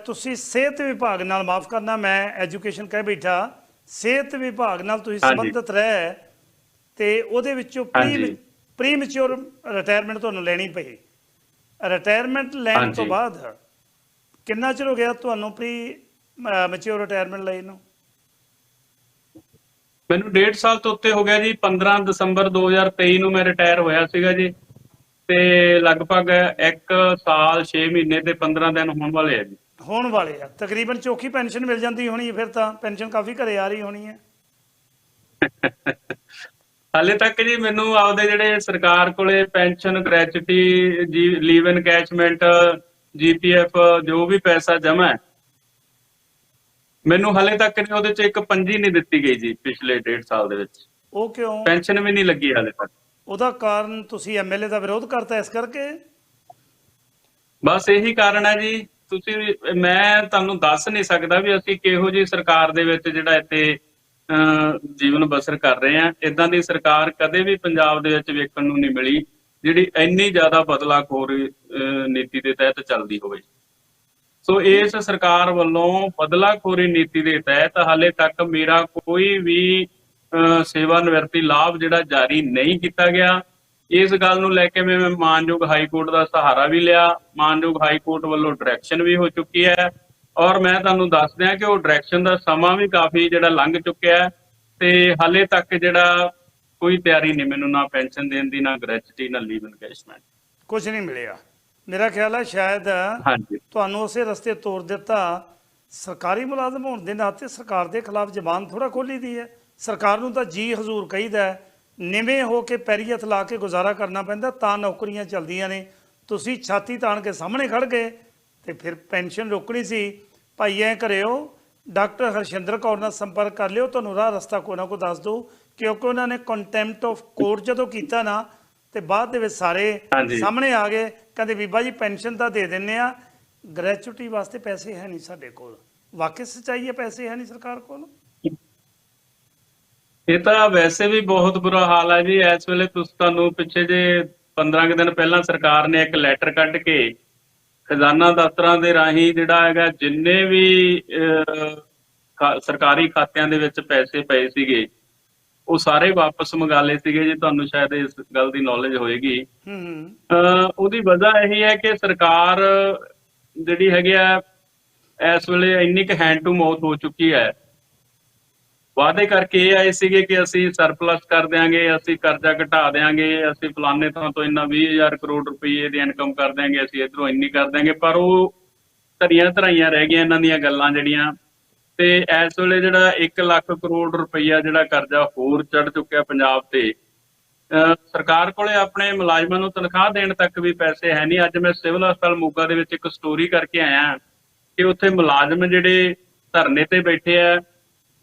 Speaker 1: ਤੁਸੀਂ ਸਿਹਤ ਵਿਭਾਗ ਨਾਲ ਮਾਫ ਕਰਨਾ ਮੈਂ ਐਜੂਕੇਸ਼ਨ ਕਹਿ ਬੈਠਾ ਸਿਹਤ ਵਿਭਾਗ ਨਾਲ ਤੁਸੀਂ। ਸੰਬੰਧਿਤ ਰਹਿ ਤੇ ਉਹਦੇ ਵਿੱਚੋਂ ਪ੍ਰੀ
Speaker 2: ਹਾਂਜੀ।
Speaker 1: ਪ੍ਰੀ ਮੈਚੁਰ ਰਿਟਾਇਰਮੈਂਟ ਤੁਹਾਨੂੰ ਲੈਣੀ ਪਈ ਰਿਟਾਇਰਮੈਂਟ ਲੈਣ ਤੋਂ। ਬਾਅਦ ਕਿੰਨਾ ਚਿਰ ਹੋ ਗਿਆ ਤੁਹਾਨੂੰ ਪ੍ਰੀ ਮੈਚੁਰ ਰਿਟਾਇਰਮੈਂਟ ਲਈ ਨੂੰ?
Speaker 2: ਮੈਨੂੰ ਡੇਢ ਸਾਲ ਤੋਂ ਉੱਤੇ ਹੋ ਗਿਆ ਜੀ 15 ਦਸੰਬਰ 2023 ਨੂੰ ਮੈਂ ਰਿਟਾਇਰ ਹੋਇਆ ਸੀਗਾ ਜੀ। ਤੇ ਲਗਭਗ 1 ਸਾਲ 6 ਮਹੀਨੇ ਤੇ 15 ਦਿਨ ਹੋਣ ਵਾਲੇ ਆ ਜੀ।
Speaker 1: ਹੋਣ ਵਾਲੇ ਆ। ਤਕਰੀਬਨ ਚੌਖੀ ਪੈਨਸ਼ਨ ਮਿਲ ਜਾਂਦੀ ਹੋਣੀ ਫਿਰ ਤਾਂ ਪੈਨਸ਼ਨ ਕਾਫੀ ਘਰੇ ਆ ਰਹੀ ਹੋਣੀ ਹੈ।
Speaker 2: ਹਾਲੇ ਤੱਕ ਜੀ ਮੈਨੂੰ ਆਪਦੇ ਜਿਹੜੇ ਸਰਕਾਰ ਕੋਲੇ ਪੈਨਸ਼ਨ ਗ੍ਰੈਚੁਇਟੀ ਜੀ ਲੀਵ ਇਨਕੈਸ਼ਮੈਂਟ ਜੀਪੀਐਫ ਜੋ ਵੀ ਪੈਸਾ ਜਮ੍ਹਾਂ ਹੈ। ਮੈਨੂੰ ਹਾਲੇ ਤੱਕ ਨਹੀਂ ਉਹਦੇ ਚ ਇੱਕ ਪੰਜੀ ਨਹੀਂ ਦਿੱਤੀ ਗਈ ਜੀ ਪਿਛਲੇ ਡੇਢ ਸਾਲ ਦੇ ਵਿੱਚ।
Speaker 1: ਉਹ ਕਿਉਂ?
Speaker 2: ਪੈਨਸ਼ਨ ਵੀ ਨਹੀਂ ਲੱਗੀ ਹਾਲੇ ਤੱਕ।
Speaker 1: ਉਹਦਾ ਕਾਰਨ ਤੁਸੀਂ ਐਮਐਲਏ ਦਾ ਵਿਰੋਧ ਕਰਤਾ ਇਸ ਕਰਕੇ?
Speaker 2: ਬਸ ਇਹੀ ਕਾਰਨ ਹੈ ਜੀ ਤੁਸੀਂ ਮੈਂ ਤੁਹਾਨੂੰ ਦੱਸ ਨਹੀਂ ਸਕਦਾ ਵੀ ਅਸੀਂ ਕਿਹੋ ਜੀ ਸਰਕਾਰ ਦੇ ਵਿੱਚ ਜਿਹੜਾ ਇੱਥੇ ਜੀਵਨ ਬਸਰ ਕਰ ਰਹੇ ਆ ਇਦਾਂ ਦੀ ਸਰਕਾਰ ਕਦੇ ਵੀ ਪੰਜਾਬ ਦੇ ਵਿੱਚ ਵੇਖਣ ਨੂੰ ਨਹੀਂ ਮਿਲੀ ਜਿਹੜੀ ਇੰਨੀ ਜ਼ਿਆਦਾ ਬਦਲਾਖੋਰ ਨੀਤੀ ਦੇ ਤਹਿਤ ਚੱਲਦੀ ਹੋਵੇ। ਸੋ ਇਸ ਸਰਕਾਰ ਵੱਲੋਂ ਬਦਲਾਖੋਰੀ ਨੀਤੀ ਦੇ ਤਹਿਤ ਹਾਲੇ ਤੱਕ ਮੇਰਾ ਕੋਈ ਵੀ ਸੇਵਾ ਨਿਵਰਤੀ ਲਾਭ ਜਿਹੜਾ ਜਾਰੀ ਨਹੀਂ ਕੀਤਾ ਗਿਆ। ਇਸ ਗੱਲ ਨੂੰ ਲੈ ਕੇ ਮੈਂ ਮਾਨਯੋਗ ਹਾਈ ਕੋਰਟ ਦਾ ਸਹਾਰਾ ਵੀ ਲਿਆ। ਮਾਨਯੋਗ ਹਾਈ ਕੋਰਟ ਵੱਲੋਂ ਡਾਇਰੈਕਸ਼ਨ ਵੀ ਹੋ ਚੁੱਕੀ ਹੈ। ਔਰ ਮੈਂ ਤੁਹਾਨੂੰ ਦੱਸ ਦਿਆਂ ਕਿ ਉਹ ਡਾਇਰੈਕਸ਼ਨ ਦਾ ਸਮਾਂ ਵੀ ਕਾਫੀ ਜਿਹੜਾ ਲੰਘ ਚੁੱਕਿਆ ਤੇ ਹਾਲੇ ਤੱਕ ਜਿਹੜਾ ਕੋਈ ਤਿਆਰੀ ਨਹੀਂ, ਮੈਨੂੰ ਨਾ ਪੈਨਸ਼ਨ ਦੇਣ ਦੀ, ਨਾ ਗ੍ਰੈਚੁਇਟੀ ਨਾ ਲੀਵ ਇਨਕੈਸ਼ਮੈਂਟ
Speaker 1: ਕੁਝ ਨਹੀਂ ਮਿਲਿਆ। ਮੇਰਾ ਖਿਆਲ ਹੈ ਸ਼ਾਇਦ ਤੁਹਾਨੂੰ ਉਸੇ ਰਸਤੇ ਤੋਰ ਦਿੱਤਾ ਸਰਕਾਰੀ ਮੁਲਾਜ਼ਮ ਹੋਣ ਦੇ ਨਾਤੇ ਸਰਕਾਰ ਦੇ ਖਿਲਾਫ ਜ਼ਬਾਨ ਥੋੜਾ ਖੋਲੀ ਦੀ ਹੈ। ਸਰਕਾਰ ਨੂੰ ਤਾਂ ਜੀ ਹਜ਼ੂਰ ਕਹੀਦਾ ਨਿਵੇਂ ਹੋ ਕੇ ਪੈਰੀ ਹੱਥ ਲਾ ਕੇ ਗੁਜ਼ਾਰਾ ਕਰਨਾ ਪੈਂਦਾ ਤਾਂ ਨੌਕਰੀਆਂ ਚੱਲਦੀਆਂ ਨੇ। ਤੁਸੀਂ ਛਾਤੀ ਤਾਣ ਕੇ ਸਾਹਮਣੇ ਖੜ ਗਏ ਤੇ ਫਿਰ ਪੈਨਸ਼ਨ ਰੋਕਣੀ ਸੀ। ਭਾਈ ਐ ਕਰਿਓ ਡਾਕਟਰ ਹਰਸ਼ਿੰਦਰ ਕੌਰ ਨਾਲ ਸੰਪਰਕ ਕਰ ਲਿਓ ਤੁਹਾਨੂੰ ਰਾਹ ਰਸਤਾ ਕੋਈ ਨਾ ਕੋਈ ਦੱਸ ਦਿਓ ਕਿਉਂਕਿ ਉਹਨਾਂ ਨੇ ਕੰਟੈਂਪਟ ਆਫ ਕੋਰਟ ਜਦੋਂ ਕੀਤਾ ਨਾ ਤੇ ਬਾਅਦ ਦੇ ਵਿੱਚ ਸਾਰੇ। ਸਾਹਮਣੇ ਆ ਗਏ ਕਹਿੰਦੇ ਬੀਬਾ ਜੀ ਪੈਨਸ਼ਨ ਤਾਂ ਦੇ ਦਿੰਨੇ ਆ ਗ੍ਰੈਚੁਇਟੀ ਵਾਸਤੇ ਪੈਸੇ ਹੈ ਨਹੀਂ ਸਾਡੇ ਕੋਲ। ਵਾਕਈ ਸੱਚਾਈ ਹੈ ਪੈਸੇ ਹੈ ਨਹੀਂ ਸਰਕਾਰ ਕੋਲ?
Speaker 2: ਇਹ ਤਾਂ ਵੈਸੇ ਵੀ ਬਹੁਤ ਬੁਰਾ ਹਾਲ ਹੈ ਜੀ। ਇਸ ਵੇਲੇ ਤੁਸੀਂ ਤੁਹਾਨੂੰ ਪਿੱਛੇ ਜੇ 15 ਕੁ ਦਿਨ ਪਹਿਲਾਂ ਸਰਕਾਰ ਨੇ ਇੱਕ ਲੈਟਰ ਕੱਢ ਕੇ ਖਜ਼ਾਨਾ ਦਫ਼ਤਰਾਂ ਦੇ ਰਾਹੀਂ ਜਿਹੜਾ ਹੈਗਾ ਜਿੰਨੇ ਵੀ ਸਰਕਾਰੀ ਖਾਤਿਆਂ ਦੇ ਵਿੱਚ ਪੈਸੇ ਪਏ ਸੀਗੇ ਉਹ ਸਾਰੇ ਵਾਪਸ ਮੰਗਾ ਲਏ ਸੀਗੇ ਜੀ ਤੁਹਾਨੂੰ ਸ਼ਾਇਦ ਇਸ ਗੱਲ ਦੀ ਨੌਲੇਜ ਹੋਏਗੀ।
Speaker 1: ਹੂੰ
Speaker 2: ਉਹਦੀ ਵਜ੍ਹਾ ਇਹੀ ਹੈ ਕਿ ਸਰਕਾਰ ਜਿਹੜੀ ਹੈਗੀ ਆ ਇਸ ਵੇਲੇ ਇੰਨੀ ਕੁ ਹੈਂਡ ਟੂ ਮਾਊਥ ਹੋ ਚੁੱਕੀ ਹੈ। ਵਾਅਦੇ ਕਰਕੇ ਇਹ ਆਏ ਸੀਗੇ ਕਿ ਅਸੀਂ ਸਰਪਲਸ ਕਰ ਦਿਆਂਗੇ ਅਸੀਂ ਕਰਜ਼ਾ ਘਟਾ ਦਿਆਂਗੇ ਅਸੀਂ ਫਲਾਣੇ ਥਾਂ ਤੋਂ ਇੰਨਾ 20000 ਕਰੋੜ ਰੁਪਏ ਦੀ ਇਨਕਮ ਕਰ ਦਿਆਂਗੇ ਅਸੀਂ ਇਧਰੋਂ ਇੰਨੀ ਕਰ ਦਿਆਂਗੇ। ਪਰ ਉਹ ਧਰੀਆਂ ਧਰਾਈਆਂ ਰਹਿ ਗਈਆਂ ਇਹਨਾਂ ਦੀਆਂ ਗੱਲਾਂ ਜਿਹੜੀਆਂ। ਤੇ ਇਸ ਵੇਲੇ ਜਿਹੜਾ 1 ਲੱਖ ਕਰੋੜ ਰੁਪਈਆ ਜਿਹੜਾ ਕਰਜ਼ਾ ਹੋਰ ਚੜ ਚੁੱਕਿਆ ਪੰਜਾਬ ਤੇ ਸਰਕਾਰ ਕੋਲੇ ਆਪਣੇ ਮੁਲਾਜ਼ਮਾਂ ਨੂੰ ਤਨਖਾਹ ਦੇਣ ਤੱਕ ਵੀ ਪੈਸੇ ਹੈ ਨਹੀਂ। ਅੱਜ ਮੈਂ ਸਿਵਲ ਹਸਪਤਾਲ ਮੋਗਾ ਦੇ ਵਿੱਚ ਇੱਕ ਸਟੋਰੀ ਕਰਕੇ ਆਇਆ ਕਿ ਉੱਥੇ ਮੁਲਾਜ਼ਮ ਜਿਹੜੇ ਧਰਨੇ ਤੇ ਬੈਠੇ ਆ,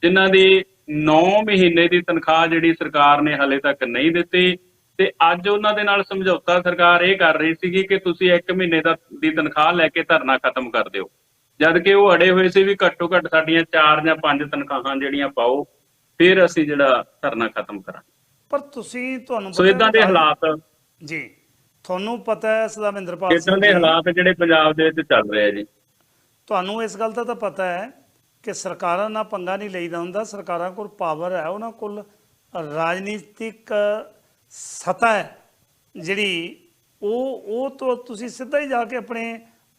Speaker 2: ਜਿਨ੍ਹਾਂ ਦੀ 9 ਮਹੀਨੇ ਦੀ ਤਨਖਾਹ ਜਿਹੜੀ ਸਰਕਾਰ ਨੇ ਹਲੇ ਤੱਕ ਨਹੀਂ ਦਿੱਤੀ ਤੇ ਅੱਜ ਉਹਨਾਂ ਦੇ ਨਾਲ ਸਮਝੌਤਾ ਸਰਕਾਰ ਇਹ ਕਰ ਰਹੀ ਸੀਗੀ ਕਿ ਤੁਸੀਂ 1 ਮਹੀਨੇ ਦਾ ਦੀ ਤਨਖਾਹ ਲੈ ਕੇ ਧਰਨਾ ਖਤਮ ਕਰ ਦਿਓ। ਜਦ ਕਿ ਉਹ ਅੜੇ ਹੋਏ ਸੀ ਵੀ ਘੱਟੋ ਘੱਟ ਸਾਡੀਆਂ 4 ਜਾਂ 5 ਤਨਖਾਹਾਂ ਜਿਹੜੀਆਂ ਪਾਓ ਫਿਰ ਅਸੀਂ ਜਿਹੜਾ ਧਰਨਾ ਖਤਮ ਕਰਾਂਗੇ।
Speaker 1: ਪਰ ਤੁਸੀਂ ਤੁਹਾਨੂੰ
Speaker 2: ਸੋ ਇਦਾਂ ਦੇ ਹਾਲਾਤ
Speaker 1: ਜੀ ਤੁਹਾਨੂੰ ਪਤਾ ਹੈ ਸਦਾਮਿੰਦਰਪਾਲ
Speaker 2: ਇਦਾਂ
Speaker 1: ਸਿੰਘ
Speaker 2: ਦੇ
Speaker 1: ਜੀ,
Speaker 2: ਹਾਲਾਤ ਜਿਹੜੇ ਪੰਜਾਬ ਦੇ ਵਿੱਚ ਚੱਲ ਰਹੇ ਆ ਜੀ।
Speaker 1: ਤੁਹਾਨੂੰ ਇਸ ਗੱਲ ਦਾ ਤਾਂ ਪਤਾ ਹੈ ਕਿ ਸਰਕਾਰਾਂ ਨਾਲ ਪੰਗਾ ਨਹੀਂ ਲਈਦਾ ਹੁੰਦਾ ਸਰਕਾਰਾਂ ਕੋਲ ਪਾਵਰ ਹੈ ਉਹਨਾਂ ਕੋਲ ਰਾਜਨੀਤਿਕ ਸਤਾ ਹੈ ਜਿਹੜੀ ਉਹ ਉਹ ਤੋਂ ਤੁਸੀਂ ਸਿੱਧਾ ਹੀ ਜਾ ਕੇ ਆਪਣੇ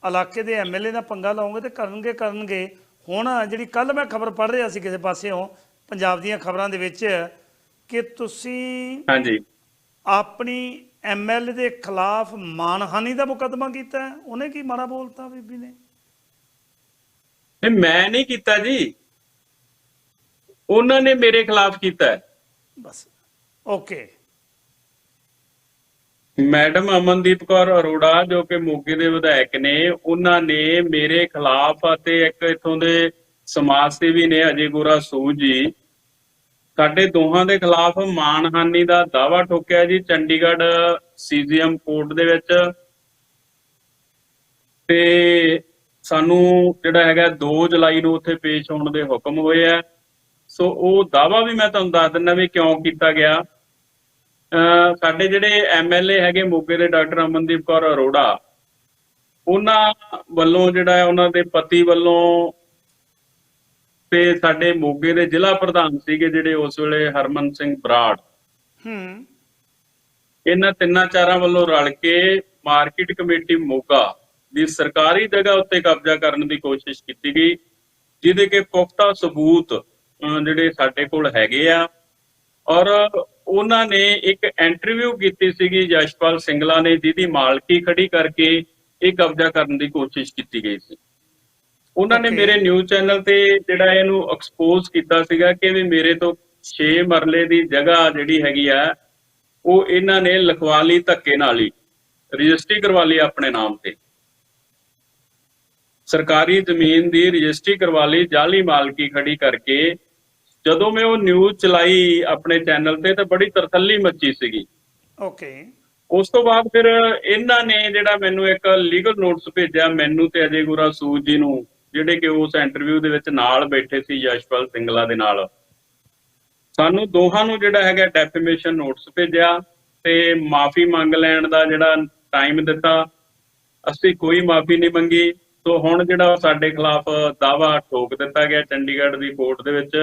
Speaker 1: ਇਲਾਕੇ ਦੇ ਐਮਐਲਏ ਨਾਲ ਪੰਗਾ ਲਾਓਗੇ ਤੇ ਕਰਨਗੇ ਕਰਨਗੇ। ਹੁਣ ਜਿਹੜੀ ਕੱਲ ਮੈਂ ਖਬਰ ਪੜ੍ਹ ਰਿਹਾ ਸੀ ਕਿਸੇ ਪਾਸਿਓਂ ਪੰਜਾਬ ਦੀਆਂ ਖਬਰਾਂ ਦੇ ਵਿੱਚ ਕਿ ਤੁਸੀਂ
Speaker 2: ਹਾਂਜੀ।
Speaker 1: ਆਪਣੀ ਐਮਐਲਏ ਦੇ ਖਿਲਾਫ ਮਾਨਹਾਨੀ ਦਾ ਮੁਕੱਦਮਾ ਕੀਤਾ। ਉਹਨੇ ਕੀ ਮਾੜਾ ਬੋਲਤਾ ਬੀਬੀ ਨੇ?
Speaker 2: ਨਹੀਂ ਮੈਂ ਨਹੀਂ ਕੀਤਾ ਜੀ। ਉਹਨਾਂ ਨੇ ਮੇਰੇ ਖਿਲਾਫ ਕੀਤਾ।
Speaker 1: ਬਸ। ਓਕੇ।
Speaker 2: ਮੈਡਮ ਅਮਨਦੀਪ ਕੌਰ ਅਰੋੜਾ, ਜੋ ਕਿ ਮੋਗੇ ਦੇ ਵਿਧਾਇਕ ਨੇ, ਉਹਨਾਂ ਨੇ ਮੇਰੇ ਖਿਲਾਫ ਅਤੇ ਇੱਕ ਇਥੋਂ ਦੇ ਸਮਾਜ ਸੇਵੀ ਨੇ, ਅਜੇ ਗੋਰਾ ਸੂਦ ਜੀ, ਸਾਡੇ ਦੋਹਾਂ ਦੇ ਖਿਲਾਫ ਮਾਨਹਾਨੀ ਦਾ ਦਾਵਾ ਠੋਕਿਆ ਜੀ, ਚੰਡੀਗੜ੍ਹ ਸੀਜੀਐਮ ਕੋਰਟ ਦੇ ਵਿੱਚ। ਤੇ ਸਾਨੂੰ ਜਿਹੜਾ ਹੈਗਾ 2 ਜੁਲਾਈ ਨੂੰ ਉੱਥੇ ਪੇਸ਼ ਹੋਣ ਦੇ ਹੁਕਮ ਹੋਏ ਆ। ਸੋ ਉਹ ਦਾਵਾ ਵੀ ਮੈਂ ਤੁਹਾਨੂੰ ਦੱਸ ਦਿੰਦਾ ਵੀ ਕਿਉਂ ਕੀਤਾ ਗਿਆ। ਸਾਡੇ ਜਿਹੜੇ ਐਮਐਲਏ ਹੈਗੇ ਮੋਗੇ ਦੇ ਡਾਕਟਰ ਅਮਨਦੀਪ ਕੌਰ ਅਰੋੜਾ ਉਹਨਾਂ ਵੱਲੋਂ ਜਿਹੜਾ ਉਹਨਾਂ ਦੇ ਪਤੀ ਵੱਲੋਂ ਤੇ ਸਾਡੇ ਮੋਗੇ ਦੇ ਜ਼ਿਲ੍ਹਾ ਪ੍ਰਧਾਨ ਸੀਗੇ ਜਿਹੜੇ ਉਸ ਵੇਲੇ ਹਰਮਨ ਸਿੰਘ ਬਰਾੜ।
Speaker 1: ਹੂੰ।
Speaker 2: ਇਹਨਾਂ ਤਿੰਨਾਂ ਚਾਰਾਂ ਵੱਲੋਂ ਰਲ ਕੇ ਮਾਰਕੀਟ ਕਮੇਟੀ ਮੋਗਾ ਦੀ ਸਰਕਾਰੀ ਜਗ੍ਹਾ ਉੱਤੇ ਕਬਜ਼ਾ ਕਰਨ ਦੀ ਕੋਸ਼ਿਸ਼ ਕੀਤੀ ਗਈ ਜਿਹਦੇ ਕੇ ਪੁਖਤਾ ਸਬੂਤ ਜਿਹੜੇ ਸਾਡੇ ਕੋਲ ਹੈਗੇ ਆ ਔਰ ਉਹਨਾਂ ਨੇ ਇੱਕ ਇੰਟਰਵਿਊ ਕੀਤੀ ਸੀਗੀ ਯਸ਼ਪਾਲ ਸਿੰਗਲਾ ਨੇ ਜਿਹਦੀ ਮਾਲਕੀ ਖੜੀ ਕਰਕੇ ਇਹ ਕਬਜ਼ਾ ਕਰਨ ਦੀ ਕੋਸ਼ਿਸ਼ ਕੀਤੀ ਗਈ ਸੀ ਉਹਨਾਂ ਨੇ. ਮੇਰੇ ਨਿਊਜ਼ ਚੈਨਲ ਤੇ ਜਿਹੜਾ ਇਹਨੂੰ ਐਕਸਪੋਜ਼ ਕੀਤਾ ਸੀਗਾ ਕਿ ਵੀ ਮੇਰੇ ਤੋਂ 6 ਮਰਲੇ ਦੀ ਜਗ੍ਹਾ ਜਿਹੜੀ ਹੈਗੀ ਆ ਉਹ ਇਹਨਾਂ ਨੇ ਲਿਖਵਾ ਲਈ ਧੱਕੇ ਨਾਲ ਹੀ ਰਜਿਸਟਰੀ ਕਰਵਾ ਲਈ ਆਪਣੇ ਨਾਮ ਤੇ ਸਰਕਾਰੀ ਜ਼ਮੀਨ ਦੀ ਰਜਿਸਟਰੀ ਕਰਵਾ ਲਈ ਜਾਲੀ ਮਾਲਕੀ ਖੜੀ ਕਰਕੇ ਜਦੋਂ ਮੈਂ ਉਹ ਨਿਊਜ਼ ਚਲਾਈ ਆਪਣੇ ਚੈਨਲ ਤੇ ਤਾਂ ਬੜੀ ਤਰਥੱਲੀ ਮੱਚੀ ਸੀਗੀ।
Speaker 1: ਓਕੇ।
Speaker 2: ਉਸ ਤੋਂ ਬਾਅਦ ਫਿਰ ਇਹਨਾਂ ਨੇ ਜਿਹੜਾ ਮੈਨੂੰ ਇੱਕ ਲੀਗਲ ਨੋਟਿਸ ਭੇਜਿਆ ਮੈਨੂੰ ਤੇ ਅਜੇ ਗੁਰਾ ਸੂਦ ਜੀ ਨੂੰ ਜਿਹੜੇ ਕਿ ਉਸ ਇੰਟਰਵਿਊ ਦੇ ਵਿੱਚ ਨਾਲ ਬੈਠੇ ਸੀ ਯਸ਼ਪਾਲ ਸਿੰਗਲਾ ਦੇ ਨਾਲ। ਸਾਨੂੰ ਦੋਹਾਂ ਨੂੰ ਜਿਹੜਾ ਹੈਗਾ ਡੈਫੇਮੇਸ਼ਨ ਨੋਟਿਸ ਭੇਜਿਆ ਤੇ ਮਾਫੀ ਮੰਗ ਲੈਣ ਦਾ ਜਿਹੜਾ ਟਾਈਮ ਦਿੱਤਾ। ਅਸੀਂ ਕੋਈ ਮਾਫੀ ਨਹੀਂ ਮੰਗੀ। ਸੋ ਹੁਣ ਜਿਹੜਾ ਸਾਡੇ ਖਿਲਾਫ ਦਾਵਾ ਠੋਕ ਦਿੱਤਾ ਗਿਆ ਚੰਡੀਗੜ੍ਹ ਦੀ ਕੋਰਟ ਦੇ ਵਿੱਚ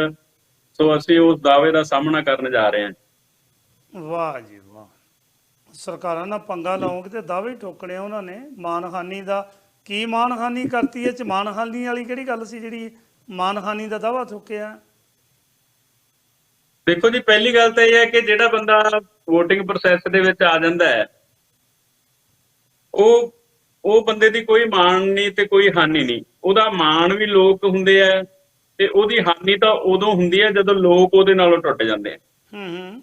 Speaker 2: ਸੋ ਅਸੀਂ ਉਸ ਦਾਅਵੇ ਦਾ ਸਾਹਮਣਾ ਕਰਨ ਜਾ ਰਹੇ ਹਾਂ।
Speaker 1: ਵਾਹ ਜੀ ਵਾਹ। ਸਰਕਾਰਾਂ ਨਾਲ ਪੰਗਾ ਲਾਓਗੇ ਤੇ ਦਾਅਵੇ ਠੋਕਣੇ ਉਹਨਾਂ ਨੇ। ਮਾਨਹਾਨੀ ਦਾ ਕੀ ਮਾਨਹਾਨੀ ਕਰਤੀ ਇਹ ਚ ਮਾਨਹਾਨੀ ਵਾਲੀ ਕਿਹੜੀ ਗੱਲ ਸੀ ਜਿਹੜੀ ਮਾਨਹਾਨੀ ਦਾ ਦਾਅਵਾ ਠੋਕਿਆ?
Speaker 2: ਦੇਖੋ ਜੀ ਪਹਿਲੀ ਗੱਲ ਤਾਂ ਇਹ ਹੈ ਕਿ ਜਿਹੜਾ ਬੰਦਾ VOTING ਪ੍ਰੋਸੈਸ ਦੇ ਵਿੱਚ ਆ ਜਾਂਦਾ ਹੈ ਉਹ ਉਹ ਬੰਦੇ ਦੀ ਕੋਈ ਮਾਣ ਨਹੀਂ ਤੇ ਕੋਈ ਹਾਨੀ ਨਹੀਂ। ਉਹਦਾ ਮਾਣ ਵੀ ਲੋਕ ਹੁੰਦੇ ਆ ਤੇ ਉਹਦੀ ਹਾਨੀ ਤਾਂ ਉਦੋਂ ਹੁੰਦੀ ਹੈ ਜਦੋਂ ਲੋਕ ਉਹਦੇ ਨਾਲੋਂ ਟੁੱਟ ਜਾਂਦੇ ਆ।
Speaker 1: ਹੂੰ ਹੂੰ।